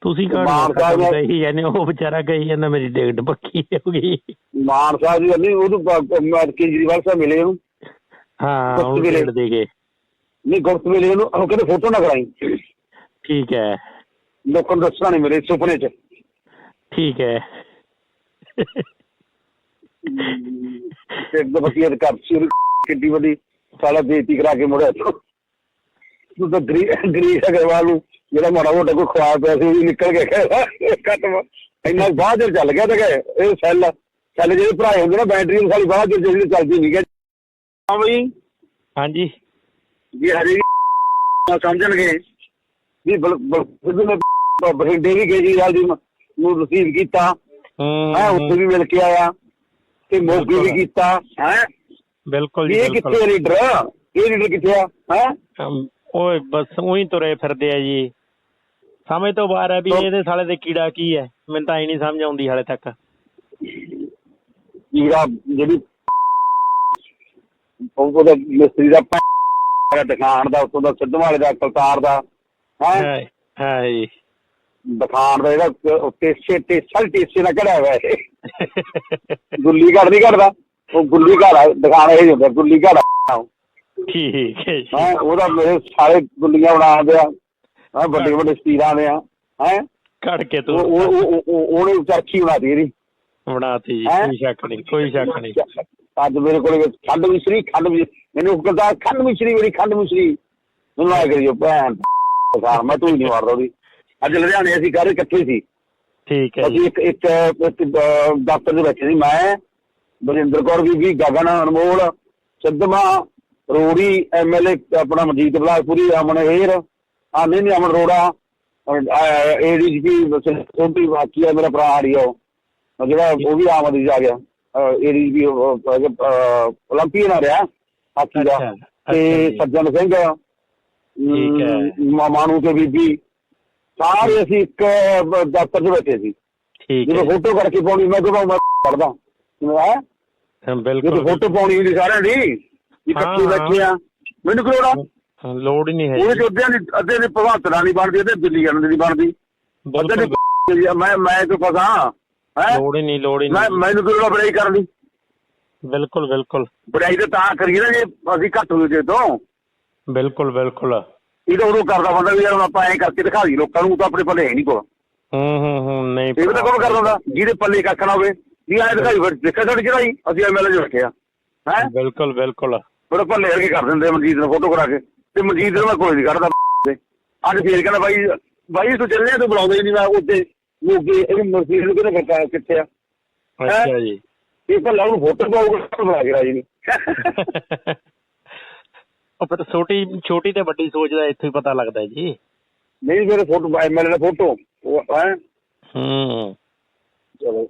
ਤੁਸੀਂ ਮਾਨ ਸਾਹਿਬ ਕਾਹਨੂੰ ਨੇ- ਜਾਂਦੇ ਹੋ? ਉਹ ਵਿਚਾਰਾ ਕਹੀ ਜਾਂਦਾ ਮੇਰੀ ਟਿਕਟ ਪੱਕੀ ਹੋ ਗਈ। ਮਾਨ ਸਾਹਿਬ ਜੀ ਨਹੀਂ ਉਹਨੂੰ ਪ- ਮੈਂ ਕੇਜਰੀਵਾਲ ਸਾਹਿਬ ਮਿਲੇ ਉਹਨੂੰ। ਹਾਂ ਵੇਲੇ। ਟਿਕਟ ਦੇ ਕੇ ਨਹੀਂ ਗੁਪਤ ਮਿਲੇ ਉਹਨੂੰ ਉਹ ਕਹਿੰਦੇ ਫੋਟੋ ਨਾ ਕਰਾਈ। ਠੀਕ ਹੈ। ਲੋਕਾਂ ਨੂੰ ਦੱਸਣਾ ਨਹੀਂ ਮੇਰੇ ਸੁਪਨੇ 'ਚ। ਠੀਕ ਹੈ। ਇੱਕ ਦੀ ਘਰ ਸੀ ਉਹਦੀ ਕਿੱਡੀ ਵੱਡੀ ਸਾਲਾ ਬੇਇੱਜ਼ਤੀ ਕਰਾ ਕੇ ਮੁੜਿਆ ਤੂੰ। ਤੂੰ ਤਾਂ ਗਰੀ ਗਰੀਸ਼ ਅਗਰਵਾਲ ਨੂੰ ਜਿਹੜਾ ਮਾੜਾ ਮੋਟਾ ਕੋਈ ਖਵਾ ਪਿਆ ਸੀ ਉਹ ਵੀ ਨਿਕਲ ਕੇ ਗਿਆ ਖਤਮ ਇੰਨਾ ਬਾਅਦ ਚ ਚੱਲ ਗਿਆ ਤੇ ਇਹ ਸੈੱਲ ਸੈੱਲ ਜਿਹੜੇ ਭਰਾਏ ਹੁੰਦੇ ਨਾ ਬੈਟਰੀ ਵਾਲੀ ਬਾਅਦ ਚ ਜਿਹੜੀ ਚੱਲਦੀ ਨਹੀਂ ਗਿਆ ਹਾਂ ਬਈ। ਹਾਂਜੀ। ਜੀ ਹਰੇ ਨਾ ਸਮਝਣਗੇ। ਵੀ ਬਲ ਬਲ ਨੇ ਬਠਿੰਡੇ ਵੀ ਕੇਜਰੀਵਾਲ ਜੀ ਨੂੰ ਨੂੰ ਰਿਸੀਵ ਕੀਤਾ। ਹੂੰ ਹੈ। ਉੱਥੇ ਵੀ ਮਿਲ ਕੇ ਆਇਆ ਤੇ ਮੋਗੀ ਵੀ ਕੀਤਾ ਹੈ? ਬਿਲਕੁਲ ਜੀ ਇਹ ਕਿੱਥੇ ਲੀਡਰ ਇਹ ਲੀਡਰ ਕਿੱਥੇ ਆ? ਹੈ? ਉਹ ਬਸ ਉਹੀ ਤੁਰੇ ਫਿਰਦੇ ਆ ਜੀ। ਸਮਝ ਤੋਂ ਬਾਹਰ ਹੈ ਵੀ ਇਹਦੇ ਸਾਲੇ ਦੇ ਕੀੜਾ ਕੀ ਹੈ? ਮੈਨੂੰ ਤਾਂ ਇਹ ਨਹੀਂ ਸਮਝ ਆਉਂਦੀ ਹਾਲੇ ਤੱਕ। ਜਿਹੜਾ ਜਿਹੜੀ ਉਹ ਉਹਦਾ ਮਿਸਤਰੀ ਦਾ ਦਾ ਦੁਕਾਨ ਦਾ ਉੱਥੋਂ ਦਾ ਸਿੱਧੂ ਵਾਲੇ ਦਾ ਕਲਤਾਰ ਦਾ ਹੈ ਹੈ ਜੀ। ਦੁਕਾਨ ਦਾ ਜਿਹੜਾ ਟੇਸੇ ਟੇਸਲ ਟੇਸੇ ਨਾਲ ਕਢਿਆ ਹੋਇਆ ਇਹ। ਗੁੱਲੀ ਘੜ ਨਹੀਂ ਘੜਦਾ। ਉਹ ਗੁੱਲੀ ਘੜ ਆ, ਦੁਕਾਨ ਇਹ ਹੁੰਦਾ ਗੁੱਲੀ ਘੜ ਆ। ਠੀਕ ਹੈ ਜੀ। ਹੈਂ ਉਹਦਾ ਮੇਰੇ ਸਾਰੇ ਗੁੱਲੀਆਂ ਬਣਾ ਦਿਆ ਹਾਂ ਵੱਡੇ ਵੱਡੇ ਸਟੀਰਾਂ ਦੇ ਆ। ਹੈ ਕੱਢ ਕੇ ਤੂੰ ਉਹ ਉਹ- ਉਹ- ਉਹਨੇ ਚਰਖੀ ਬਣਾਤੀ ਇਹਦੀ। ਬਣਾਤੀ ਜੀ? ਕੋਈ ਸ਼ੱਕ ਨਹੀਂ ਕੋਈ ਸ਼ੱਕ ਨਹੀਂ। ਅੱਜ ਮੇਰੇ ਕੋਲ ਖੰਡ ਮਿਸ਼ਰੀ ਖੰਡ ਮੈਨੂੰ ਕਹਿੰਦਾ ਖੰਡ ਮਿਸ਼ਰੀ ਬੜੀ ਖੰਡ ਮਿਸ਼ਰੀ। ਮੈਨੂੰ ਆ ਕਰਿਓ ਭੈਣ। ਸਾਰ ਮੈਂ ਤੂੰ ਨਹੀਂ ਮਾਰਦਾ ਉਹਦੀ। ਅੱਜ ਲੁਧਿਆਣੇ ਅਸੀਂ ਸਾਰੇ ਇਕੱਠੇ ਸੀ। ਠੀਕ ਹੈ ਅਸੀਂ ਇੱਕ ਇੱਕ ਦਫ਼ਤਰ ਦੇ ਵਿੱਚ ਸੀ। ਮੈਂ ਬਰਿੰਦਰ ਕੌਰ ਵੀ ਗਗਨ ਅਨਮੋਲ ਸਿੱਧਮਾ ਰੋੜੀ ਐਮਐਲਏ ਆਪਣਾ ਮਜੀਦ ਬਲਾਕਪੁਰੀ ਅਮਨ ਹੇਰ ਆ ਨਹੀਂ ਨਹੀਂ ਅਮਨ ਰੋੜਾ ਏਡੀਜੀਪੀ ਸੋਢੀ ਬਾਕੀ ਹੈ ਮੇਰਾ ਭਰਾ ਆੜੀਓ ਜਿਹੜਾ ਉਹ ਵੀ ਆਮ ਆਦਮੀ ਆ ਗਿਆ। ਏਡੀਜੀਪੀ ਓਲੰਪੀਅਨ ਆ ਰਿਹਾ ਹਾਕੀ ਦਾ। ਤੇ ਸੱਜਣ ਸਿੰਘ ਠੀਕ ਹੈ। ਮਾਨੂ ਤੇ ਬੀਬੀ ਸਾਰੇ ਅਸੀਂ ਇੱਕ ਦਫ਼ਤਰ 'ਚ ਬੈਠੇ ਸੀ। ਠੀਕ ਜਦੋਂ ਹੈ। ਫੋਟੋ ਕਰਕੇ ਪਾਉਣੀ ਮੈਂ ਕਿਹਾ ਮੈਂ ਪੜਦਾ ਹੈ? ਹਾਂ, ਜਦੋਂ ਬਿਲਕੁਲ। ਫੋਟੋ ਪਾਉਣੀ ਹੁੰਦੀ ਸਾਰਿਆਂ ਦੀ ਵੀ ਹਾਂ, ਇਕੱਠੇ ਹਾਂ। ਬੈਠੇ ਆ। ਮੈਨੂੰ ਕਿਹੜਾ ਹਾਂ, ਲੋੜ ਹੀ ਨਹੀਂ ਹੈ ਉਹਦੇ ਚ ਅੱਧਿਆਂ ਦੀ ਅੱਧੇ ਦੀ ਭਗਵੰਤਰਾ ਨਹੀਂ ਬਣਦੀ ਅੱਧੇ ਦਿੱਲੀ ਵਾਲਿਆਂ ਦੀ ਬਣਦੀ। ਅੱਧੇ ਬਿਲਕੁਲ। ਦੀ ਮੈਂ ਮੈਂ ਕਿਉਂ ਪਤਾ ਹੈ? ਲੋੜ ਹੀ ਨਹੀਂ ਲੋੜ ਹੀ ਮੈਂ ਨਹੀਂ। ਮੈਨੂੰ ਕਿਹੜਾ ਬੜਾਈ ਕਰਨੀ ਬਿਲਕੁਲ ਬਿਲਕੁਲ। ਬੜਾਈ ਤਾਂ ਤਾਂ ਕਰੀਏ ਨਾ ਜੇ ਅਸੀਂ ਘੱਟ ਹੋਏ ਜੇ ਤੋਂ। ਬਿਲਕੁਲ ਬਿਲਕੁਲ। ਇਹ ਤਾਂ ਉਦੋਂ ਕਰਦਾ ਬੰਦਾ ਵੀ ਯਾਰ ਹੁਣ ਆਪਾਂ ਐਂ ਕਰਕੇ ਦਿਖਾ ਦੀ ਲੋਕਾਂ ਨੂੰ ਤਾਂ ਆਪਣੇ ਪੱਲੇ ਹੈ ਨਹੀਂ ਕੋਲ। ਹੂੰ ਹੂੰ ਹੂੰ ਨਹੀਂ ਇਹ ਵੀ ਤਾਂ ਕੌਣ ਕਰਦਾ ਹੁੰਦਾ ਜਿਹਦੇ ਪੱਲੇ ਕੱਖ ਨਾ ਹੋਵੇ। ਵੀ ਐਂ ਦਿਖਾਈ ਫਿਰ ਦੇਖਿਆ ਸਾਡੀ ਚੜਾਈ ਅਸੀਂ ਐਮਐਲਏ ਚ ਰੱਖਿਆ ਹੈ? ਬਿਲਕੁਲ ਬਿਲਕੁਲ। ਫਿਰ ਪੱਲੇ ਵਰਗੇ ਕਰ ਦਿੰਦੇ ਆ ਮਨਜੀਤ ਨੂੰ ਫੋਟੋ ਕਰਾ ਕੇ। ਤੇ ਮਨਜੀਤ ਨੂੰ ਮੈਂ ਕੋਈ ਨਹੀਂ ਕੱਢਦਾ। ਅੱਜ ਫੇਰ ਕਹਿੰਦਾ ਬਾਈ ਬਾਈ ਤੂੰ ਚੱਲਿਆ ਤੂੰ ਬੁਲਾਉਂਦਾ ਹੀ ਨਹੀਂ ਮੈਂ ਉੱਤੇ ਮੋਗੇ ਇਹ ਮਨਜੀਤ ਨੂੰ ਕਿਹਨੇ ਕੱਟਾ ਕਿੱਥੇ ਆ? ਅੱਛਾ ਜੀ। ਇਹ ਤਾਂ ਲਾਉਂ ਫੋਟੋ ਪਾਉਗਾ ਬੁਲਾ ਕੇ ਰਾਜੀ ਨਹੀਂ ਉਹ ਫਿਰ ਛੋਟੀ ਛੋਟੀ ਤੇ ਵੱਡੀ ਸੋਚ ਦਾ ਇੱਥੋਂ ਹੀ ਪਤਾ ਲੱਗਦਾ ਜੀ। ਨਹੀਂ ਮੇਰੇ ਫੋਟੋ ਐਮਐਲਏ ਦਾ ਫੋਟੋ ਉਹ ਹੈ। ਹੂੰ। ਚਲੋ।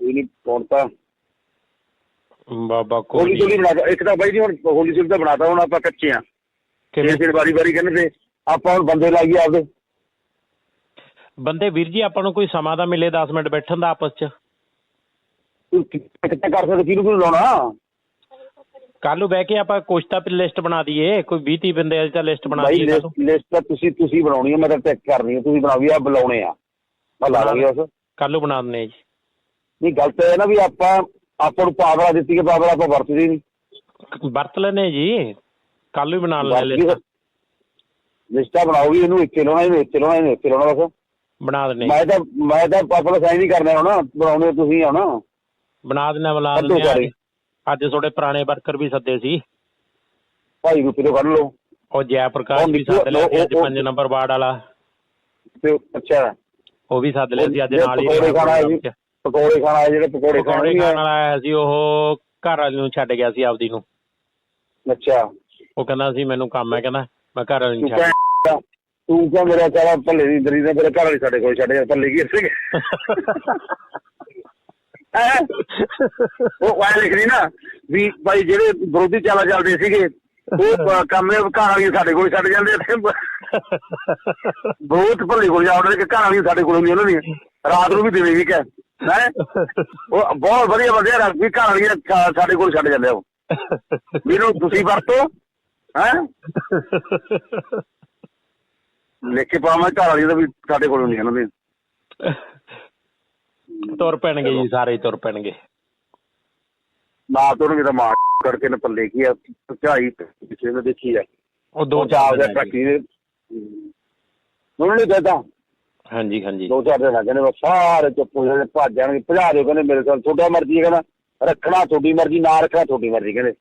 ਕੋਈ ਨਹੀਂ ਤਾਂ ਬਾਬਾ ਹੋਲੀ ਕੋਈ ਸੋਲੀ ਬਣਾਤਾ ਇੱਕ ਤਾਂ ਬਾਈ ਜੀ ਹੁਣ ਹੋਲੀ ਸੋਲੀ ਤਾਂ ਬਣਾਤਾ ਹੁਣ ਆਪਾਂ ਕੱਚੇ ਆ ਕਿਵੇਂ? ਫਿਰ ਵਾਰੀ ਵਾਰੀ ਕਹਿੰਦੇ ਤੇ ਆਪਾਂ ਹੁਣ ਬੰਦੇ ਲਾਈਏ ਆਪਦੇ। ਬੰਦੇ ਵੀਰ ਜੀ ਆਪਾਂ ਨੂੰ ਕੋਈ ਸਮਾਂ ਦਾ ਮਿਲੇ 10 ਮਿੰਟ ਬੈਠਣ ਦਾ ਆਪਸ ਚ? ਤੂੰ ਕਿੱਥੇ ਕਰ ਸਕਦੇ? ਕਿਹਨੂੰ ਕਿਹਨੂੰ ਲਾਉਣਾ? ਕੱਲ ਨੂੰ ਬਹਿ ਕੇ ਆਪਾਂ ਕੁਛ ਤਾਂ ਲਿਸਟ ਬਣਾ ਦਈਏ ਕੋਈ 20 30 ਬੰਦੇ ਦੀ ਤਾਂ ਲਿਸਟ ਬਣਾ ਦਈਏ। ਲਿਸਟ ਤਾਂ ਤੁਸੀਂ ਤੁਸੀਂ ਬਣਾਉਣੀ ਹੈ ਮੈਂ ਤਾਂ ਚੈੱਕ ਕਰਨੀ ਹੈ ਤੁਸੀਂ ਬਣਾਵੀ ਆ ਬੁਲਾਉਣੇ ਆ। ਮੈਂ ਲਾ ਲਾਂਗੇ ਉਸ। ਕੱਲ੍ਹ ਨੂੰ ਬਣਾ ਹਾਂ ਜੀ। ਨਹੀਂ ਗੱਲ ਤਾਂ ਇਹ ਨਾ ਵੀ ਆਪਾਂ ਆਪਾਂ ਨੂੰ ਪਾਵਰ ਦਿੱਤੀ ਕਿ ਪਾਵਰ ਆਪਾਂ ਵਰਤਦੇ ਨਹੀਂ। ਵਰਤ ਲੈਨੇ ਜੀ ਕੱਲ ਨੂੰ ਬਣਾ ਲੈ ਲਿਸਟ ਲਿਸਟਾ ਬਣਾਓਗੀ ਇਹਨੂੰ ਇੱਥੇ ਲਾਉਣਾ ਇਹਨੂੰ ਇੱਥੇ ਲਾਉਣਾ ਇਹਨੂੰ ਇੱਥੇ ਲਾਉਣਾ ਬਸ। ਬਣਾ ਦਿੰਦੇ ਮੈਂ ਤਾਂ ਮੈਂ ਤਾਂ ਪਾਪਾ ਸਾਈਨ ਨਹੀਂ ਕਰਨਾ ਹੁਣ ਬਣਾਉਣੇ ਤੁਸੀਂ ਆ ਨਾ ਬਣਾ ਦਿੰਦੇ ਹਾਂ। ਸਾਰੇ। ਅੱਜ ਤੁਹਾਡੇ ਪੁਰਾਣੇ ਵਰਕਰ ਵੀ ਸੱਦੇ ਸੀ। ਭਾਈ ਨੂੰ ਕਿਲੋ ਕੱਢ ਲਓ। ਉਹ ਜੈ ਪ੍ਰਕਾਸ਼ ਉਹ ਵੀ ਸੱਦ ਲਿਆ ਸੀ ਅੱਜ ਉਹ- 5 ਨੰਬਰ ਵਾਰਡ ਵਾਲਾ। ਤੇ ਅੱਛਾ। ਉਹ ਵੀ ਸੱਦ ਲਿਆ ਸੀ ਅੱਜ ਨਾਲ ਹੀ ਪਕੌੜੇ ਖਾਣਾ ਆਏ ਸੀ ਚ। ਪਕੌੜੇ ਖਾਣਾ ਆਏ ਜਿਹੜੇ ਪਕੌੜੇ ਪਕੌੜੇ ਖਾਣੇ ਖਾਣ ਵਾਲਾ ਆਇਆ ਸੀ ਉਹ ਘਰ ਵਾਲੀ ਨੂੰ ਛੱਡ ਗਿਆ ਸੀ ਆਪਦੀ ਨੂੰ। ਅੱਛਾ। ਉਹ ਕਹਿੰਦਾ ਸੀ ਮੈਨੂੰ ਕੰਮ ਹੈ ਕਹਿੰਦਾ ਮੈਂ ਘਰ ਵਾਲੀ ਨੂੰ ਤੂੰ ਛੱਡ ਕਹਿ ਤੂੰ ਕਿਹਾ ਮੇਰਾ ਸਾਰਾ ਭੱਲੇ ਦੀ ਦਰੀ ਦਾ ਮੇਰੇ ਘਰ ਵਾਲੀ ਸਾਡੇ ਕੋਲ ਛੱਡ ਜਾ ਭੱਲੇ ਕੀ ਸੀ ਹੈਂ? ਉਹ ਵਾਇ ਲਿਖਦੀ ਨਾ ਵੀ ਭਾਈ ਜਿਹੜੇ ਵਿਰੋਧੀ ਚਾਲਾ ਚੱਲਦੇ ਸੀਗੇ, ਉਹ ਪ- ਘਰ ਵਾਲੀ ਸਾਡੇ ਕੋਲ ਛੱਡ ਜਾਂਦੇ ਤੇ ਬਹੁਤ ਭੱਲੇ ਕੋਲ ਜਾਉਂਦੇ ਕਿ ਘਰ ਵਾਲੀ ਸਾਡੇ ਕੋਲ ਹੁੰਦੀ ਉਹਨਾਂ ਦੀ ਰਾਤ ਨੂੰ ਵੀ ਦੇਵੇ ਵੀ ਹੈ? ਉਹ ਬਹੁਤ ਵਧੀਆ ਬੰਦੇ ਆ ਘਰ ਵਾਲੀਆਂ ਸਾਡੇ ਕੋਲ ਛੱਡ ਜਾਂਦੇ ਆ ਉਹ। ਮੈਨੂੰ ਤੁਸੀਂ ਵਰਤੋ, ਹੈ? ਲਿਖ ਕੇ ਪਾਵਾਂ, ਘਰ ਵਾਲੀ ਦਾ ਵੀ ਸਾਡੇ ਕੋਲ ਹੁੰਦੀਆਂ, ਉਹਨਾਂ ਦੀਆਂ। ਤੁਰ ਪੈਣਗੇ ਜੀ ਸਾਰੇ ਹੀ ਤੁਰ ਪੈਣਗੇ। ਨਾ ਤੋਂ ਉਹਨੂੰ ਤਾਂ ਮਾਰ ਕਰਕੇ ਨੇ ਪੱਲੇ ਕੀ ਆ ਝਾਈ ਪਿੱਛੇ ਨੇ ਦੇਖੀ ਆ। ਉਹ ਦੋ ਚਾਰ ਦੇ ਟੱਕੀ ਨੇ। ਉਹਨਾਂ ਨੇ ਕਹਤਾ ਹਾਂਜੀ ਹਾਂਜੀ। ਦੋ ਚਾਰ ਦਿਨ ਕਹਿੰਦੇ ਬਸ ਸਾਰੇ ਚੁੱਪ ਹੋ ਜਾਣੇ ਭੱਜ ਜਾਣਗੇ। ਭਜਾ ਦਿਓ ਕਹਿੰਦੇ ਮੇਰੇ ਕੋਲ ਤੁਹਾਡਾ ਮਰਜ਼ੀ ਹੈ ਕਹਿੰਦਾ। ਰੱਖਣਾ ਤੁਹਾਡੀ ਮਰਜ਼ੀ ਨਾ ਰੱਖਣਾ ਤੁਹਾਡੀ ਮਰਜ਼ੀ ਕਹਿੰਦੇ।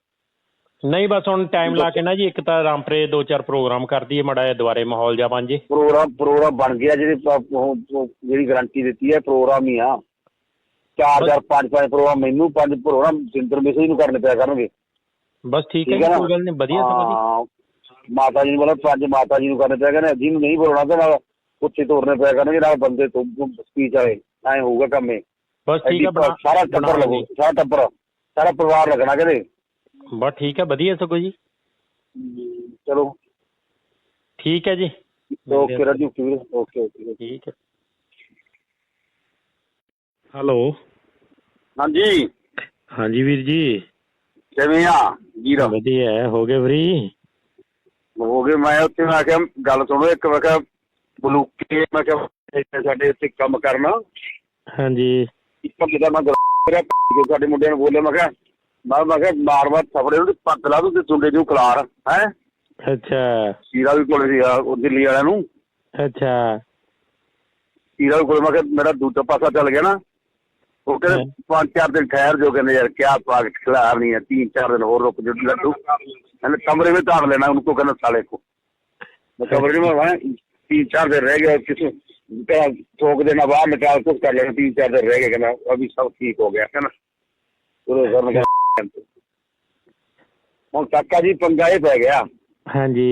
ਨਹੀਂ ਬਸ ਹੁਣ ਟਾਈਮ ਲਾ ਕੇ ਨਾ ਜੀ ਇੱਕ ਤਾਂ ਰਾਮਪਰੇ ਦੋ ਚਾਰ ਪ੍ਰੋਗਰਾਮ ਕਰ ਦਈਏ ਮੜਾ ਜਿਹਾ ਦੁਬਾਰੇ ਮਾਹੌਲ ਜਾ ਬਣ ਜੇ। ਪ੍ਰੋਗਰਾਮ ਪ੍ਰੋਗਰਾਮ ਬਣ ਗਿਆ ਜਿਹੜੀ ਗਾਰੰਟੀ ਦਿੱਤੀ ਹੈ ਪ੍ਰੋਗਰਾਮ ਹੀ ਆ। ਚਾਰ ਚਾਰ ਪੰਜ ਪੰਜ ਪ੍ਰੋਗਰਾਮ ਮੈਨੂੰ ਪੰਜ ਪ੍ਰੋਗਰਾਮ ਸਿੰਦਰ ਮਿਸੇ ਨੂੰ ਕਰਨੇ ਪਿਆ ਕਰਨਗੇ। ਬਸ ਠੀਕ ਹੈ ਠੀਕ ਜੀ ਹੈ ਨਾ? ਕੋਈ ਗੱਲ ਨਹੀਂ ਵਧੀਆ ਸਮਾਂ ਜੀ। ਹਾਂ, ਮਾਤਾ ਜੀ ਨੂੰ ਬੋਲਾ ਪੰਜ ਮਾਤਾ ਜੀ ਨੂੰ ਕਰਨੇ ਪਿਆ ਕਰਨੇ ਜਿਹਨੂੰ ਨਹੀਂ ਬੋਲਣਾ ਤੇ ਨਾਲ ਉੱਥੇ ਤੋਰਨੇ ਪਿਆ ਕਰਨਗੇ ਨਾਲ ਬੰਦੇ ਤੋਂ ਸਪੀਚ ਵਾਲੇ ਐ ਹੋਊਗਾ ਕੰਮ। ਇਹ ਬਸ ਠੀਕ ਹੈ ਐਡੀ ਬਣਾ ਸਾਰਾ ਬਣਾ ਟੱਬਰ ਲੱਗੂ ਲੈਂਦੇ। ਸਾਰਾ ਟੱਬਰ ਸਾਰਾ ਪਰਿਵਾਰ ਲੱਗਣਾ ਕਹਿੰਦੇ ਬਸ ਠੀਕ ਹੈ ਵਧੀਆ ਸਗੋਂ ਜੀ। ਚਲੋ। ਠੀਕ ਹੈ ਜੀ। Okay Raju okay okay. ਠੀਕ ਹੈ। ਹੈਲੋ। ਹਾਂਜੀ। ਹਾਂਜੀ ਵੀਰ ਜੀ। ਕਿਵੇਂ ਆ? ਜੀਰਾ। ਵਧੀਆ ਹੈ, ਹੋ ਗਏ ਫਰੀ ਹੋ ਗਏ ਮੈਂ ਉੱਥੇ ਮੈਂ ਕਿਹਾ ਗੱਲ ਸੁਣੋ ਇੱਕ ਮੈਂ ਕਿਹਾ ਬਲੂਕੇ ਮੈਂ ਕਿਹਾ ਇੱਥੇ ਸਾਡੇ ਇੱਥੇ ਕੰਮ ਕਰਨਾ। ਹਾਂਜੀ। ਇੱਕ ਜਿਹੜਾ ਮੈਂ ਕਰਿਆ ਕਿ ਸਾਡੇ ਮੁੰਡਿਆਂ ਨੂੰ ਬੋਲਿਆ ਮੈਂ ਕਿਹਾ ਮੈਂ ਮੈਂ ਕਿਹਾ ਮਾਰ ਮਾਰ ਥਪੜੇ ਨੂੰ ਪੱਗ ਲਾ ਦੂੰ ਤੇ ਚੁੰਡੇ ਨੂੰ ਖਲਾਰ ਹੈ? ਅੱਛਾ। ਸੀਰਾ ਵੀ ਕੋਲ ਸੀ ਉਹ ਦਿੱਲੀ ਵਾਲਿਆਂ ਨੂੰ। ਅੱਛਾ। ਸੀਰਾ ਵੀ ਕੋਲ ਮੈਂ ਕਿਹਾ ਮੇਰਾ ਦੂਜਾ ਪਾਸਾ ਚੱਲ ਗਿਆ ਨਾ। ਉਹ ਕਹਿੰਦੇ ਹਾਂ। ਪੰਜ ਚਾਰ ਦਿਨ ਠਹਿਰ ਜੋ ਕਹਿੰਦੇ ਯਾਰ ਕਿਆ ਪਾਗ ਖਿਲਾਰ ਨਹੀਂ ਹੈ तीन चार दिन और रुक जो लड्डू मैंने कमरे में तार लेना उनको कहना साले को मैं कमरे में वहाँ तीन चार दिन रह गए और किसी कहना ठोक देना बाहर निकाल कुछ कर लेना तीन चार दिन रह गए कहना अभी सब ठीक हो गया है ना पूरे घर में कहना ਹੁਣ ਕਾਕਾ ਜੀ ਪੰਗਾ ਇਹ ਪੈ ਗਿਆ ਹਾਂਜੀ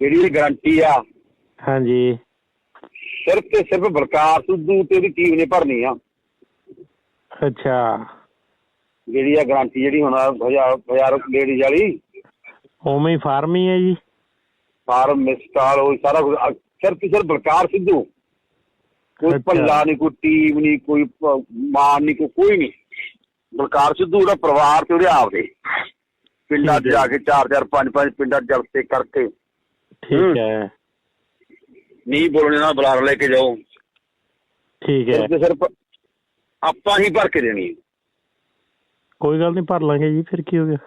ਜਿਹੜੀ ਗਾਰੰਟੀ ਆ ਹਾਂਜੀ ਸਿਰਫ ਤੇ ਸਿਰਫ ਬਲਕਾਰ ਸਿੱਧੂ ਤੇ ਉਹਦੀ ਟੀਮ ਨੇ ਭਰਨੀ ਆ ਅੱਛਾ। ਜਿਹੜੀ ਆ ਗਾਰੰਟੀ ਜਿਹੜੀ ਹੁਣ ਹਜ਼ਾਰ ਹਜ਼ਾਰ ਲੇਡੀਜ਼ ਵਾਲੀ। ਉਵੇਂ ਹੀ ਫਾਰਮ ਹੀ ਹੈ ਜੀ। ਫਾਰਮ ਮਿਸਟਾਲ ਉਹ ਸਾਰਾ ਕੁਝ ਸਿਰਫ ਤੇ ਸਿਰਫ ਬਲਕਾਰ ਸਿੱਧੂ। ਕੋਈ। ਭੱਲਾ ਨਹੀਂ ਕੋਈ ਟੀਮ ਨਹੀਂ ਕੋਈ ਮਾਨ ਨਹੀਂ ਕੋਈ ਨਹੀਂ ਬਲਕਾਰ ਸਿੱਧੂ ਦਾ ਪਰਿਵਾਰ ਤੇ ਉਹਦੇ ਆਪ ਦੇ। ਪਿੰਡਾਂ 'ਚ। ਜਾ ਕੇ ਚਾਰ ਚਾਰ ਪੰਜ ਪੰਜ ਪਿੰਡਾਂ ਜਲਸੇ ਕਰਕੇ। ਠੀਕ ਹੂੰ। ਨਹੀਂ ਬੋਲਣੇ ਨਾਲ ਬੁਲਾਰ ਲੈ ਕੇ ਜਾਓ। ਠੀਕ ਹੈ। ਸਿਰਫ ਆਪਾਂ ਹੀ ਭਰ ਕੇ ਦੇਣੀ ਹੈ। ਕੋਈ ਗੱਲ ਨਹੀਂ ਭਰ ਲਾਂਗੇ ਜੀ ਫਿਰ ਕੀ ਹੋ ਗਿਆ?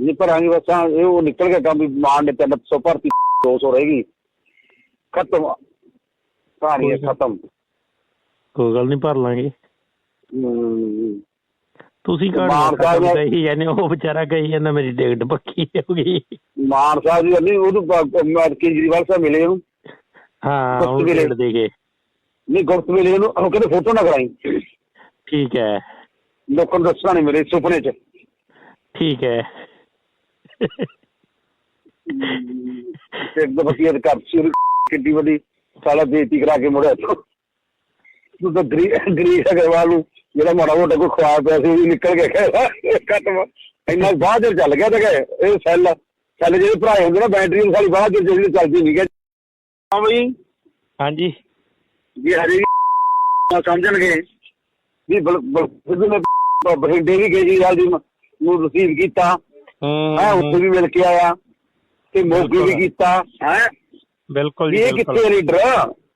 ਨਹੀਂ ਭਰਾਂਗੇ ਬਸ ਆਹ ਇਹ ਉਹ ਨਿਕਲ ਗਿਆ ਕੰਮ ਵੀ ਮਾਨ ਨੇ 300 ਭਰਤੀ 200 ਰਹੇਗੀ ਖਤਮ। ਕਹਾਣੀ ਹੈ ਕੋਈ ਗੱਲ- ਖਤਮ। ਕੋਈ ਗੱਲ ਨਹੀਂ ਭਰ ਲਾਂਗੇ। ਹਮ, ਤੁਸੀਂ ਮਾਨ ਕਹਾਣੀ ਸਾਹਿਬ ਨੇ- ਕਹੀ ਜਾਂਦੇ ਹੋ, ਉਹ ਵਿਚਾਰਾ ਕਹੀ ਜਾਂਦਾ ਮੇਰੀ ਟਿਕਟ ਪੱਕੀ ਹੋ ਗਈ। ਮਾਨ ਸਾਹਿਬ ਜੀ ਨਹੀਂ ਉਹਨੂੰ ਪ- ਮੈਂ ਕੇਜਰੀਵਾਲ ਸਾਹਿਬ ਮਿਲੇ ਉਹਨੂੰ। ਹਾਂ ਉਹ ਵੀਰੇ। ਟਿਕਟ ਦੇ ਗਏ। ਨਹੀਂ ਗੁਪਤ ਮਿਲੇ ਉਹਨੂੰ ਉਹ ਕਹਿੰਦੇ ਫੋਟੋ ਨਾ ਕਰਾਈ। ਠੀਕ ਹੈ। ਲੋਕਾਂ ਨੂੰ ਦੱਸਣਾ ਨਹੀਂ ਮੇਰੇ ਸੁਪਨੇ 'ਚ। ਠੀਕ ਹੈ। ਤੇ ਇੱਕ ਦਫਾ ਕੀ ਕਰ ਸੀ ਕਿੱਡੀ ਵੱਡੀ ਸਾਲਾ ਬੇਇੱਜ਼ਤੀ ਕਰਾ ਕੇ ਮੁੜਿਆ ਤੂੰ। ਤੂੰ ਤਾਂ ਗਰੀ ਗਰੀਸ਼ ਅਗਰਵਾਲ ਨੂੰ ਜਿਹੜਾ ਮਾੜਾ ਮੋਟਾ ਕੋਈ ਖਵਾ ਪਿਆ ਸੀ ਉਹ ਨਿਕਲ ਕੇ ਗਿਆ ਖਤਮ ਇੰਨਾ ਬਾਅਦ ਚ ਚੱਲ ਗਿਆ ਤਾਂ ਗਏ ਇਹ ਸੈੱਲ ਸੈੱਲ ਜਿਹੜੇ ਭਰਾਏ ਹੁੰਦੇ ਨਾ ਬੈਟਰੀ ਨੂੰ ਸਾਲੀ ਬਾਅਦ ਚ ਜਿਹੜੀ ਚੱਲਦੀ ਨਹੀਂ ਗਈ ਹਾਂ ਬਈ। ਹਾਂਜੀ। ਜੇ ਹਰੇ ਸਮਝਣਗੇ। ਵੀ ਸਿੱਧੂ ਨੇ ਬਠਿੰਡੇ ਵੀ ਕੇਜਰੀਵਾਲ ਜੀ ਨੂੰ ਰਿਸੀਵ ਕੀਤਾ। ਹੂੰ ਉੱਥੇ ਵੀ ਮਿਲ ਕੇ ਆਇਆ ਤੇ ਮੋਗੀ ਵੀ। ਕੀਤਾ। ਹੈ? ਬਿਲਕੁਲ ਜੀ ਇਹ ਕਿੱਥੇ ਲੀਡਰ?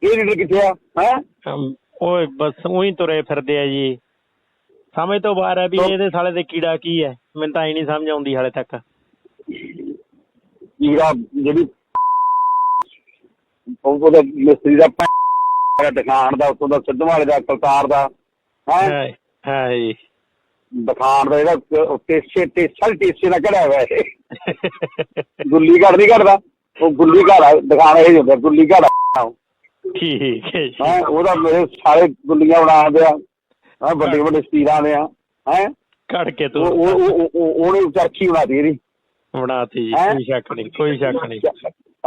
ਇਹ ਲੀਡਰ ਕਿੱਥੇ ਆ? ਹੈ? ਓਏ ਬਸ ਉਹੀ ਤੁਰੇ ਫਿਰਦੇ ਆ ਜੀ। ਸਮਝ ਤੋਂ ਬਾਹਰ ਹੈ ਵੀ ਇਹਦੇ ਸਾਲੇ ਦੇ ਕੀੜਾ ਕੀ ਹੈ? ਮੈਨੂੰ ਤਾਂ ਹੀ ਨਹੀਂ ਸਮਝ ਆਉਂਦੀ ਹਾਲੇ ਤੱਕ। ਜਿਹੜਾ ਜਿਹੜੀ ਉਹ ਉਹਦਾ ਮਿਸਤਰੀ ਦਾ ਦੁਕਾਨ ਦਾ ਉੱਥੋਂ ਦਾ ਸਿੱਧੂ ਵਾਲੇ ਦਾ ਕਲਤਾਰ ਦਾ। ਹੈ? ਹੈ ਦੁਕਾਨ ਦਾ ਜਿਹੜਾ ਟੇਸੇ ਟੇਸਲ ਟੇਸੇ ਨਾਲ ਕਢਿਆ ਹੋਇਆ ਇਹ। ਗੁੱਲੀ ਘੜ ਨਹੀਂ ਘੜਦਾ। ਉਹ ਗੁੱਲੀ ਘੜ ਆ ਦੁਕਾਨ ਇਹ ਹੁੰਦਾ ਗੁੱਲੀ ਘੜ ਆ। ਠੀਕ ਹੈ ਹੈਂ ਉਹਦਾ ਮੇਰੇ ਸਾਰੇ ਗੁੱਲੀਆਂ ਬਣਾ ਦਿਆ। ਹਾਂ ਵੱਡੇ ਵੱਡੇ ਸਟੀਰਾਂ ਦੇ ਆ। ਹੈ? ਕੱਢ ਕੇ ਤੂੰ ਉਹ- ਉਹ- ਉਹ- ਉਹਨੇ ਚਰਖੀ ਬਣਾਤੀ ਇਹਦੀ। ਬਣਾਤੀ ਜੀ? ਕੋਈ ਸ਼ੱਕ ਨਹੀਂ ਕੋਈ ਸ਼ੱਕ ਨਹੀਂ।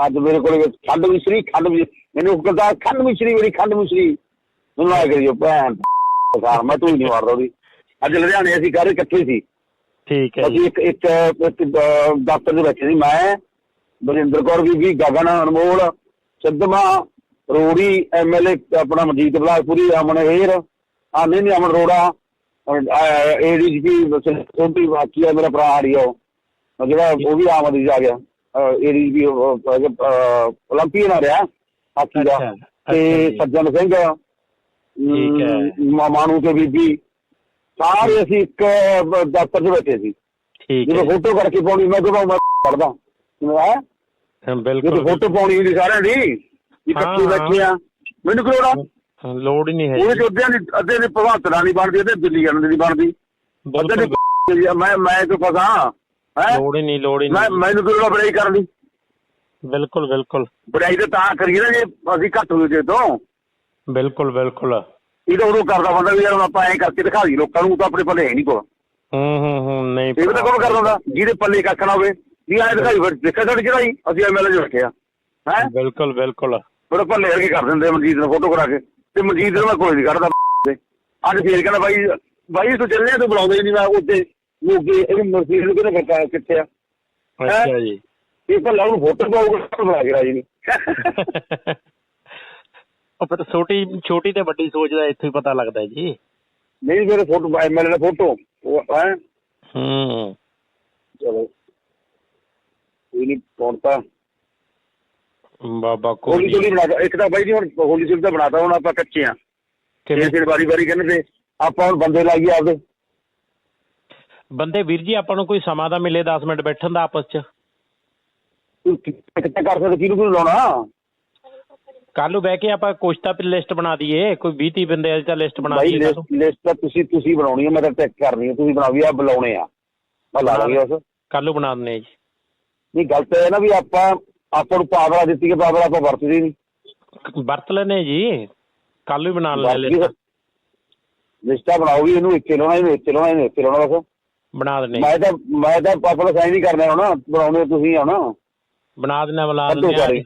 ਅੱਜ ਮੇਰੇ ਕੋਲ ਖੰਡ ਮਿਸ਼ਰੀ ਖੰਡ ਮਿਸ਼ਰੀ। ਮੈਨੂੰ ਕਹਿੰਦਾ ਖੰਡ ਮਿਸ਼ਰੀ ਮੇਰੀ ਖੰਡ ਮਿਸ਼ਰੀ। ਮੈਨੂੰ ਆ ਕਰਿਓ ਭੈਣ। ਖੁਸ਼ਾਲ ਮੈਂ ਧੂਈ ਨਹੀਂ ਮਾਰਦਾ ਉਹਦੀ। ਅੱਜ ਲੁਧਿਆਣੇ ਅਸੀਂ ਸਾਰੇ ਇਕੱਠੇ ਸੀ। ਠੀਕ ਹੈ ਅਸੀਂ ਇੱਕ ਇੱਕ ਦਫ਼ਤਰ ਦੇ ਬੈਠੇ ਸੀ। ਮੈਂ ਬਰਿੰਦਰ ਕੌਰ ਵੀ ਗਗਨ ਅਨਮੋਲ ਸਿੱਧਮਾ ਰੋੜੀ ਐਮਐਲਏ ਆਪਣਾ ਮਜੀਦ ਬਲਾਸਪੁਰੀ ਅਮਨ ਹੀਰ ਆਨੇ ਨਹੀਂ ਅਮਨ ਰੋੜਾ ਏਡੀਜੀਪੀ ਸੋਪੀ ਬਾਕੀ ਆ ਮੇਰਾ ਭਰਾ ਹਰੀਆ ਉਹ। ਜਿਹੜਾ ਉਹ ਵੀ ਆਮ ਆਦਮੀ ਜਾ ਗਿਆ। ਏਡੀਜੀਪੀ 올림픽ੀਅਨ ਆ ਰਿਹਾ ਹਾਕੀ ਦਾ। ਤੇ ਸੱਜਣ ਸਿੰਘ ਠੀਕ ਹੈ। ਮ- ਮਾਨੂ ਤੇ ਬੀਬੀ। ਸਾਰੇ ਅਸੀਂ ਇੱਕ ਦਫ਼ਤਰ 'ਚ ਬੈਠੇ ਸੀ। ਠੀਕ ਜਦੋਂ ਫੋਟੋ ਕਰਕੇ ਪਾਉਣੀ ਮੈਂ ਕਿਹਾ ਮੈਂ ਪੜਦਾ ਹੈ? ਹਾਂ, ਜਦੋਂ ਬਿਲਕੁਲ। ਫੋਟੋ ਪਾਉਣੀ ਹੁੰਦੀ ਸਾਰਿਆਂ ਦੀ ਇਕੱਠੇ। ਬੈਠੇ ਆ। ਮੈਨੂੰ ਕੀ ਲੋੜ ਹਾਂ, ਨਹੀਂ ਹੈ ਉਹਦੇ ਜੀ। ਚ ਅੱਧਿਆਂ ਦੀ ਅੱਧੇ ਦੀ ਭਗਵੰਤ ਨਾਲ ਨਹੀਂ ਬਣਦੀ ਅੱਧੇ ਦਿੱਲੀ ਜਾਣ ਦੀ ਨਹੀਂ ਬਣਦੀ। ਅੱਧੇ ਬਿਲਕੁਲ ਮੈਂ ਮੈਂ ਕਿਉਂ ਫਸਾਂ ਹੈ? ਲੋੜ ਹੀ ਨਹੀਂ ਲੋੜ ਹੀ ਮੈਂ ਨਹੀਂ। ਮੈਨੂੰ ਕੀ ਲੋੜ ਆ ਬੜਾਈ ਕਰਨ ਬਿਲਕੁਲ ਬਿਲਕੁਲ। ਬੜਾਈ ਤਾਂ ਤਾਂ ਕਰੀਏ ਨਾ ਜੇ ਅਸੀਂ ਘੱਟ ਹੋਏ ਜੇ ਤੋਂ ਬਿਲਕੁਲ ਬਿਲਕੁਲ। ਇਹ ਤਾਂ ਉਦੋਂ ਕਰਦਾ ਬੰਦਾ ਵੀ ਯਾਰ ਆਪਾਂ ਐਂ ਕਰਕੇ ਦਿਖਾ ਦਈਏ ਲੋਕਾਂ ਨੂੰ ਤਾਂ ਆਪਣੇ ਪੱਲੇ ਹੈ ਨਹੀਂ ਕੋ ਹੂੰ ਹੂੰ ਹੂੰ ਨਹੀਂ ਇਹ ਵੀ ਤਾਂ ਕੌਣ ਕਰਦਾ ਹੁੰਦਾ ਜਿਹਦੇ ਪੱਲੇ ਕੱਖ ਨਾ ਹੋਵੇ। ਵੀ ਐਂ ਦਿਖਾਈ ਫਿਰ ਦੇਖਿਆ ਸਾਡੀ ਚੜਾਈ ਅਸੀਂ ਐਮਐਲਏ ਚ ਰੱਖਿਆ ਹੈ? ਬਿਲਕੁਲ ਬਿਲਕੁਲ। ਬੜਾ ਭੱਲੇ ਵਰਗੇ ਕਰ ਦਿੰਦੇ ਆ ਮਨਜੀਤ ਨੂੰ ਫੋਟੋ ਕਰਾ ਕੇ। ਤੇ ਮਨਜੀਤ ਨੂੰ ਮੈਂ ਕੋਈ ਨਹੀਂ ਕੱਢਦਾ ਤੇ। ਅੱਜ ਫੇਰ ਕਹਿੰਦਾ ਬਾਈ ਬਾਈ ਤੂੰ ਚੱਲਿਆ ਤੂੰ ਬੁਲਾਉਂਦਾ ਹੀ ਨਹੀਂ ਮੈਂ ਉੱਤੇ ਮੋਗੇ ਇਹ ਮਰਸੀਦ ਨੂੰ ਕਿਹਨੇ ਪਤਾ ਕਿੱਥੇ ਆ? ਅੱਛਾ ਜੀ। ਇਹ ਭੱਲਾ ਉਹਨੂੰ ਫੋਟੋ ਪਾਉਗਾ ਬਣਾ ਕੇ ਰਾਜੀ ਨਹੀਂ ਉਹ ਫਿਰ ਛੋਟੀ ਛੋਟੀ ਤੇ ਵੱਡੀ ਸੋਚ ਦਾ ਇੱਥੋਂ ਹੀ ਪਤਾ ਲੱਗਦਾ ਜੀ। ਨਹੀਂ ਮੇਰੇ ਫੋਟੋ ਐਮਐਲਏ ਦਾ ਫੋਟੋ। ਉਹ ਹੈ? ਹੂੰ। ਚਲੋ। ਇਹ ਨਹੀਂ ਪਹੁੰਚਤਾ ਬਾਬਾ ਹੋਲੀ ਕੋਈ ਚੋਲੀ ਬਣਾਤਾ ਇੱਕ ਤਾਂ ਬਾਈ ਜੀ ਹੁਣ ਹੋਲੀ ਚੋਲੀ ਤਾਂ ਬਣਾਤਾ ਹੁਣ ਆਪਾਂ ਕੱਚੇ ਆ। ਕਿਵੇਂ? ਫਿਰ ਵਾਰੀ ਵਾਰੀ ਕਹਿੰਦੇ ਤੇ ਆਪਾਂ ਹੁਣ ਬੰਦੇ ਲਾਈਏ ਆਪਦੇ। ਬੰਦੇ ਵੀਰ ਜੀ ਆਪਾਂ ਨੂੰ ਕੋਈ ਸਮਾਂ ਤਾਂ ਮਿਲੇ 10 ਮਿੰਟ ਬੈਠਣ ਦਾ ਆਪਸ ਚ? ਤੂੰ ਕਿੱਥੇ ਕਰ ਸਕਦੇ? ਕਿਹਨੂੰ ਕਿਹਨੂੰ ਲਾਉਣਾ? ਕੱਲ ਨੂੰ ਬਹਿ ਕੇ ਆਪਾਂ ਕੁਛ ਤਾਂ ਲਿਸਟ ਬਣਾ ਦਈਏ ਕੋਈ 20 30 ਬੰਦੇ ਦੀ ਤਾਂ ਲਿਸਟ ਬਣਾ ਬਾਈ ਦਈਏ। ਲਿਸਟ ਤਾਂ ਤੁਸੀਂ ਤੁਸੀਂ ਬਣਾਉਣੀ ਹੈ ਮੈਂ ਤਾਂ ਚੈੱਕ ਕਰਨੀ ਹੈ ਤੁਸੀਂ ਬਣਾਵੀ ਆ ਬੁਲਾਉਣੇ ਆ। ਮੈਂ ਲਾ ਲਾਂਗੇ ਉਸ। ਕੱਲ ਨੂੰ ਬਣਾ ਆ ਜੀ। ਨਹੀਂ ਗੱਲ ਤਾਂ ਇਹ ਨਾ ਵੀ ਆਪਾਂ ਆਪਾਂ ਨੂੰ ਪਾਵਰ ਦਿੱਤੀ ਹੈ ਪਾਵਰ ਆਪਾਂ ਵਰਤਦੇ ਨਹੀਂ ਵਰਤ ਲੈਨੇ ਜੀ। ਕੱਲ ਨੂੰ ਬਣਾ ਲੈਣੇ ਲਿਸਟ ਲਿਸਟਾਂ ਬਣਾਓ ਵੀ ਇਹਨੂੰ ਇੱਥੇ ਲਾਉਣਾ ਇਹਨੂੰ ਇੱਥੇ ਲਾਉਣਾ ਇਹਨੂੰ ਇੱਥੇ ਲਾਉਣਾ ਬਸ। ਬਣਾ ਦਿੰਦੇ ਮੈਂ ਤਾਂ ਮੈਂ ਤਾਂ ਆਪਣਾ ਸਾਈਨ ਹੀ ਕਰਨਾ ਹੁਣ ਬਣਾਉਣੇ ਤੁਸੀਂ ਆ ਨਾ ਬਣਾ ਦਿੰਦੇ ਬੁਲਾ ਸਾਰੇ।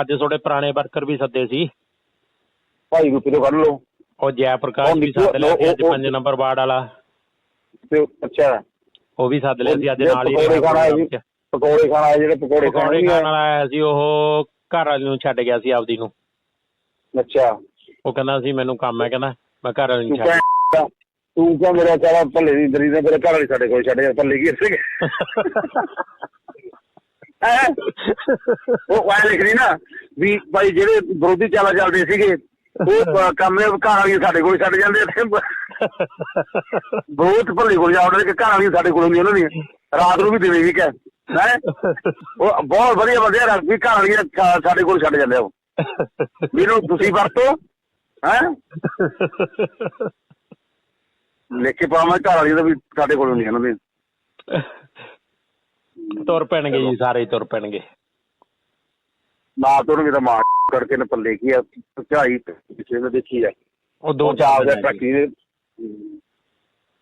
ਅੱਜ ਤੁਹਾਡੇ ਪੁਰਾਣੇ ਵਰਕਰ ਵੀ ਸੱਦੇ ਸੀ। ਭਾਈ ਗੁੱਪੀ ਤੋਂ ਕੱਢ ਲਓ। ਉਹ ਜੈ ਪ੍ਰਕਾਸ਼ ਉਹ ਵੀ ਨਿੱਕੂ- ਸੱਦ ਲਿਆ ਸੀ ਅੱਜ ਉਹ- 5 ਨੰਬਰ ਵਾਰਡ ਵਾਲਾ। ਤੇ ਅੱਛਾ। ਉਹ ਵੀ ਸੱਦ ਲਿਆ ਸੀ ਅੱਜ ਨਾਲ ਹੀ ਪਕੌੜੇ ਖਾਣਾ ਹੈ ਜੀ ਚ। ਪਕੌੜੇ ਖਾਣਾ ਹੈ ਜਿਹੜੇ ਪਕੌੜੇ ਪਕੌੜੇ ਖਾਣੇ ਖਾਣ ਵਾਲਾ ਆਇਆ ਸੀ ਉਹ ਘਰ ਵਾਲੀ ਨੂੰ ਛੱਡ ਗਿਆ ਸੀ ਆਪਦੀ ਨੂੰ। ਅੱਛਾ। ਉਹ ਕਹਿੰਦਾ ਸੀ ਮੈਨੂੰ ਕੰਮ ਹੈ ਕਹਿੰਦਾ। ਮੈਂ ਘਰ ਵਾਲੀ ਤੂੰ ਨੂੰ ਛੱਡ ਕਹਿ ਤੂੰ ਕਿਹਾ ਮੇਰਾ ਸਾਰਾ ਭੱਲੇ ਦੀ ਦਰੀ ਦਾ ਮੇਰੇ ਘਰ ਵਾਲੀ ਸਾਡੇ ਕੋਲ ਛੱਡ ਜਾ ਭੱਲੇ ਕੀ ਇੱਥੇ ਹੈਂ? ਉਹ ਵਾਇ ਲਿਖ ਰਹੀ ਨਾ ਵੀ ਭਾਈ ਜਿਹੜੇ ਵਿਰੋਧੀ ਚਾਲਾ ਚੱਲਦੇ ਸੀਗੇ ਉਹ ਅਹ, ਘਰ ਵਾਲੀ ਸਾਡੇ ਕੋਲ ਛੱਡ ਜਾਂਦੇ ਇੱਥੇ ਬਹੁਤ ਭੱਲੇ ਕੋਲ ਜਾਉਂਦੇ ਕਿ ਘਰ ਵਾਲੀ ਸਾਡੇ ਕੋਲ ਨਹੀਂ ਉਹਨਾਂ ਦੀ ਰਾਤ ਨੂੰ ਵੀ ਦੇਵੇ ਵੀ ਕਹ ਹੈ? ਉਹ ਬਹੁਤ ਵਧੀਆ ਬੰਦੇ ਆ ਵੀ ਘਰ ਵਾਲੀ ਸਾਡੇ ਕੋਲ ਛੱਡ ਜਾਂਦੇ ਆ ਉਹ। ਵੀਰੋ ਤੁਸੀਂ ਵਰਤੋ ਹੈ? ਲਿਖ ਕੇ ਪਾਵਾਂ ਘਰ ਵਾਲੀ ਦਾ ਵੀ ਸਾਡੇ ਕੋਲ ਨਹੀਂ ਇਹਨਾਂ ਦੇ ਤੁਰ ਪੈਣਗੇ ਜੀ ਸਾਰੇ ਹੀ ਤੁਰ ਪੈਣਗੇ। ਨਾ ਤੋਂ ਵੀ ਤਾਂ ਮਾਰ ਕਰਕੇ ਨੇ ਪੱਲੇ ਕੀ ਆ ਝਾਈ ਪਿੱਛੇ ਨੇ ਦੇਖੀ ਆ। ਉਹ ਦੋ ਦੋ ਚਾਰ ਦੇ ਟੱਕੀ ਦੇ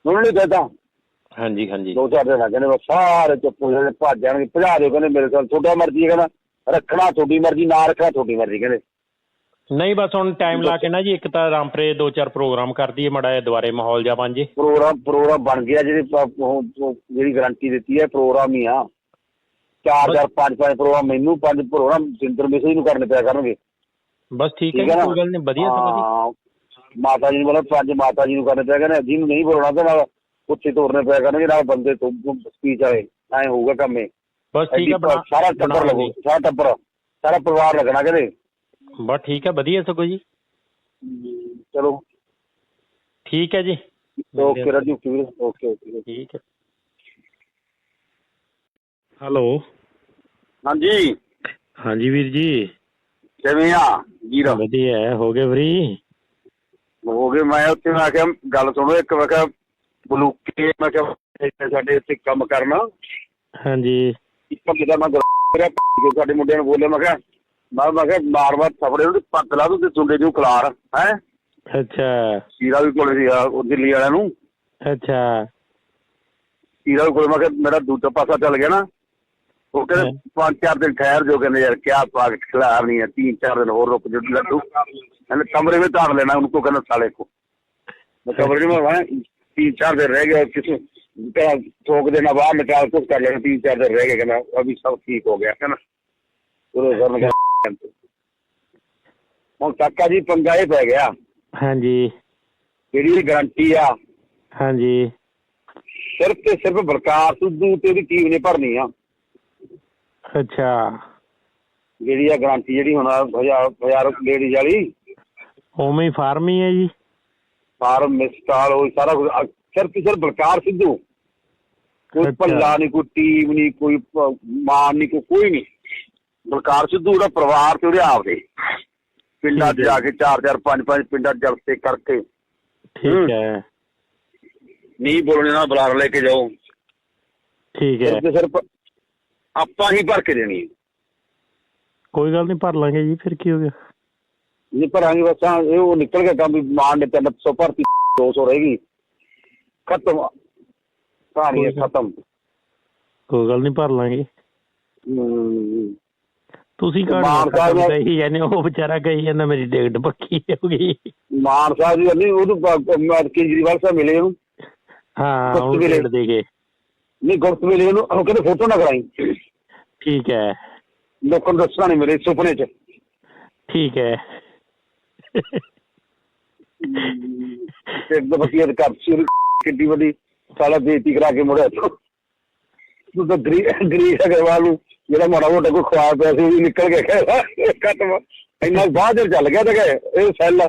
ਉਹਨਾਂ ਨੇ ਕਹਤਾ ਹਾਂਜੀ ਹਾਂਜੀ। ਦੋ ਚਾਰ ਆ ਕਹਿੰਦੇ ਬਸ ਸਾਰੇ ਚੁੱਪ ਹੋ ਭੱਜ ਜਾਣਗੇ। ਭਜਾ ਦਿਓ ਕਹਿੰਦੇ ਮੇਰੇ ਕੋਲ ਤੁਹਾਡਾ ਮਰਜ਼ੀ ਹੈ ਕਹਿੰਦਾ ਰੱਖਣਾ ਤੁਹਾਡੀ ਮਰਜ਼ੀ ਨਾ ਰੱਖਣਾ ਤੁਹਾਡੀ ਮਰਜ਼ੀ ਕਹਿੰਦੇ। ਨਹੀਂ ਬਸ ਹੁਣ ਟਾਈਮ ਲਾ ਕੇ ਨਾ ਜੀ ਇੱਕ ਤਾਂ ਰਾਮਪੁਰੇ ਦੋ ਚਾਰ ਪ੍ਰੋਗਰਾਮ ਕਰ ਦਈਏ ਮੜਾ ਜਿਹਾ ਦੁਬਾਰੇ ਮਾਹੌਲ ਜਾ ਬਣ ਜੇ। ਪ੍ਰੋਗਰਾਮ ਪ੍ਰੋਗਰਾਮ ਬਣ ਗਿਆ ਜਿਹੜੀ ਪ- ਉਹ- ਉਹ ਜਿਹੜੀ ਗਾਰੰਟੀ ਦਿੱਤੀ ਹੈ ਪ੍ਰੋਗਰਾਮ ਹੀ ਆ। ਚਾਰ ਚਾਰ ਪੰਜ ਪੰਜ ਪ੍ਰੋਗਰਾਮ ਮੈਨੂੰ ਪੰਜ ਪ੍ਰੋਗਰਾਮ ਜਿੰਦਰ ਮਿਸਰੀ ਨੂੰ ਕਰਨੇ ਪਿਆ ਕਰਨਗੇ। ਬਸ ਠੀਕ ਹੈ ਹੈ ਜੀ ਕੋਈ ਗੱਲ ਨਹੀਂ ਵਧੀਆ ਹਾਂ, ਮਾਤਾ ਜੀ ਨੂੰ ਮਤਲਬ ਪੰਜ ਮਾਤਾ ਜੀ ਨੂੰ ਕਰਨੇ ਪਿਆ ਕਰਨੇ ਜਿਹਨੂੰ ਨਹੀਂ ਬੋਲਣਾ ਤੇ ਨਾਲ ਉੱਥੇ ਤੋਰਨੇ ਪਿਆ ਕਰਨਗੇ ਨਾਲ ਬੰਦੇ ਤੋਂ ਸਪੀਚ ਆਏ ਐ ਹੋਊਗਾ ਕੰਮ। ਇਹ ਬਸ ਠੀਕ ਐਡੀ ਹੈ ਬਣਾ ਸਾਰਾ ਟੱਬਰ ਲੱਗੂ ਸਾਰਾ ਟੱਬਰ ਸਾਰਾ ਪਰਿਵਾਰ ਲੱਗਣਾ ਕਿਤੇ। ਬਸ ਠੀਕ ਹੈ ਵਧੀਆ ਸਗੋਂ ਜੀ। ਚਲੋ। ਠੀਕ ਹੈ ਜੀ। ਓਕੇ ਰਾਜੂ ਵੀਰ ਓਕੇ ਓਕੇ। ਠੀਕ ਹੈ। ਹੈਲੋ। ਹਾਂਜੀ। ਹਾਂਜੀ ਵੀਰ ਜੀ। ਕਿਵੇਂ ਆ? ਜੀਰਾ? ਵਧੀਆ ਹੈ, ਹੋ ਗਏ ਫਰੀ? ਹੋ ਗਏ ਮੈਂ ਉੱਥੇ ਮੈਂ ਕਿਹਾ ਗੱਲ ਸੁਣੋ ਇੱਕ ਮੈਂ ਕਿਹਾ ਬਲੂਕੇ ਮੈਂ ਕਿਹਾ ਸਾਡੇ ਇੱਥੇ ਕੰਮ ਕਰਨਾ। ਹਾਂਜੀ। ਇੱਕ ਮੈਂ ਕਰਿਆ ਕਿ ਸਾਡੇ ਮੁੰਡਿਆਂ ਨੂੰ ਬੋਲਿਆ ਮੈਂ ਕਿਹਾ ਮੈਂ ਮੈਂ ਕਿਹਾ ਬਾਰ ਬਾਰ ਥਪੜੇ ਉਹਦੀ ਪੱਤ ਲਾ ਦੂੰ ਤੇ ਸੁੰਡੇ ਨੂੰ ਖਲਾਰ ਹੈ? ਅੱਛਾ। ਸੀਰਾ ਵੀ ਕੋਲੇ ਸੀ ਉਹ ਦਿੱਲੀ ਵਾਲਿਆਂ ਨੂੰ। ਅੱਛਾ। ਸੀਰਾ ਕੋਲੇ ਮੈਂ ਕਿਹਾ ਮੇਰਾ ਦੂਜਾ ਪਾਸਾ ਚੱਲ ਗਿਆ ਨਾ। ਉਹ ਕਹਿੰਦੇ ਪੰਜ ਚਾਰ ਦਿਨ ਠਹਿਰ ਜੋ ਕਹਿੰਦੇ ਯਾਰ ਕਿਆ ਪਾਗ ਖਿਲਾਰ ਨਹੀਂ ਹੈ ਤਿੰਨ ਚਾਰ ਦਿਨ ਹੋਰ ਰੁਕ ਜੋ ਲੱਡੂ। ਕਹਿੰਦੇ ਕਮਰੇ ਵਿੱਚ ਧਰ ਲੈਣਾ ਉਹਨੂੰ ਕੋ ਕਹਿੰਦਾ ਸਾਲੇ ਕੋ। ਮੈਂ ਕਮਰੇ ਵਿੱਚ ਮੈਂ ਤਿੰਨ ਚਾਰ ਦਿਨ ਰਹਿ ਗਏ ਕਿਸੇ ਤੇਰਾ ਠੋਕ ਦੇਣਾ ਬਾਹਰ ਨਿਕਾਲ ਕੁਝ ਕਰ ਲੈਣਾ ਤਿੰਨ ਚਾਰ ਦਿਨ ਰਹਿ ਗਏ ਕਹਿੰਦਾ ਅਭੀ ਸਭ ਠੀਕ ਹੋ ਗਿਆ ਕਹਿੰਦਾ। ਉਹ ਕਰਨ ਹੁਣ ਕਾਕਾ ਜੀ ਪੰਗਾ ਇਹ ਪੈ ਗਿਆ। ਹਾਂਜੀ। ਜਿਹੜੀ ਗਾਰੰਟੀ ਆ ਹਾਂਜੀ। ਸਿਰਫ ਤੇ ਸਿਰਫ ਬਲਕਾਰ ਸਿੱਧੂ ਤੇ ਉਹਦੀ ਟੀਮ ਨੇ ਭਰਨੀ ਆ। ਅੱਛਾ। ਜਿਹੜੀ ਆ ਗਾਰੰਟੀ ਜਿਹੜੀ ਹੁਣ ਹਜ਼ਾਰ ਹਜ਼ਾਰ ਲੇਡੀਜ਼ ਵਾਲੀ। ਉਵੇਂ ਹੀ ਫਾਰਮ ਹੀ ਹੈ ਜੀ। ਫਾਰਮ ਮਿਸਟਾਲ ਉਹ ਸਾਰਾ ਕੁਝ ਸਿਰਫ ਤੇ ਸਿਰਫ ਬਲਕਾਰ ਸਿੱਧੂ। ਕੋਈ। ਭੱਲਾ ਨਹੀਂ ਕੋਈ ਟੀਮ ਨਹੀਂ ਕੋਈ ਮਾਨ ਨਹੀਂ ਕੋਈ ਨਹੀਂ ਬਲਕਾਰ ਸਿੱਧੂ ਦਾ ਪਰਿਵਾਰ ਤੇ ਉਹਦੇ ਆਪ ਦੇ ਪਿੰਡਾਂ 'ਚ ਠੀਕ ਹੈ। ਜਾ ਕੇ ਚਾਰ ਚਾਰ ਪੰਜ ਪੰਜ ਪਿੰਡਾਂ 'ਚ ਜਲਸੇ ਕਰਕੇ। ਠੀਕ ਹੈ। ਨਹੀਂ ਬੋਲਣੇ ਨਾਲ ਬੁਲਾ ਲੈ ਕੇ ਜਾਓ। ਠੀਕ ਹੈ। ਸਿਰਫ ਤੇ ਸਿਰਫ ਆਪਾਂ ਹੀ ਭਰ ਕੇ ਦੇਣੀ ਹੈ। ਕੋਈ ਗੱਲ ਨਹੀਂ ਭਰ ਲਾਂਗੇ ਜੀ ਫਿਰ ਕੀ ਹੋ ਗਿਆ? ਨਹੀਂ ਭਰਾਂਗੇ ਬਸ ਹਾਂ, ਇਹ ਉਹ ਨਿਕਲ ਗਿਆ ਕੰਮ ਵੀ ਮਾਨ ਨੇ 300 ਭਰਤੀ 200 ਰਹੇਗੀ ਖਤਮ। ਕਹਾਣੀ ਹੈ ਕੋਈ ਗੱਲ- ਖਤਮ। ਕੋਈ ਗੱਲ ਨਹੀਂ ਭਰ ਲਾਂਗੇ। ਹਮ, ਤੁਸੀਂ ਮਾਨ ਕਹਾਣੀ ਸਾਹਿਬ ਨੇ- ਕਹੀ ਜਾਂਦੇ ਉਹ ਵਿਚਾਰਾ ਕਹੀ ਜਾਂਦਾ ਮੇਰੀ ਟਿਕਟ ਪੱਕੀ ਹੋ ਗਈ। ਮਾਨ ਸਾਹਿਬ ਜੀ ਨਹੀਂ ਉਹਨੂੰ ਕੇਜਰੀਵਾਲ ਸਾਹਿਬ ਮਿਲੇ ਉਹਨੂੰ। ਹਾਂ ਉਹ। ਟਿਕਟ ਦੇ ਗਏ। ਨਹੀਂ ਗੁਪਤ ਮਿਲੇ ਉਹਨੂੰ ਉਹ ਕਹਿੰਦੇ ਫੋਟੋ ਨਾ ਕਰਾਈ। ਠੀਕ ਹੈ। ਲੋਕਾਂ ਨੂੰ ਦੱਸਣਾ ਨਹੀਂ ਮੇਰੇ ਸੁਪਨੇ 'ਚ। ਠੀਕ ਹੈ। ਇੱਕ ਦਫਾ ਕੀ ਕਰ ਸੀ ਕਿੱਡੀ ਵੱਡੀ ਸਾਲਾ ਬੇਇੱਜ਼ਤੀ ਕਰਾ ਕੇ ਮੁੜਿਆ। ਤੂੰ ਤਾਂ ਗਰੀ ਗਰੀ ਅਗਰਵਾਲ ਨੂੰ ਜਿਹੜਾ ਮਾੜਾ ਮੋਟਾ ਕੋਈ ਖਵਾ ਪਿਆ ਸੀ, ਉਹ ਵੀ ਨਿਕਲ ਕੇ ਗਿਆ ਖਤਮ ਇੰਨਾ ਬਾਅਦ ਚੱਲ ਗਿਆ ਤੇ ਗਏ ਇਹ ਸੈੱਲ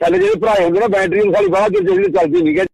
ਸੈੱਲ ਜਿਹੜੇ ਭਰਾਏ ਹੁੰਦੇ ਨਾ ਬੈਟਰੀ ਨੂੰ ਸਾਲੀ ਬਾਅਦ ਚ ਜਿਹੜੀ ਚੱਲਦੀ ਨਹੀਂ ਗਿਆ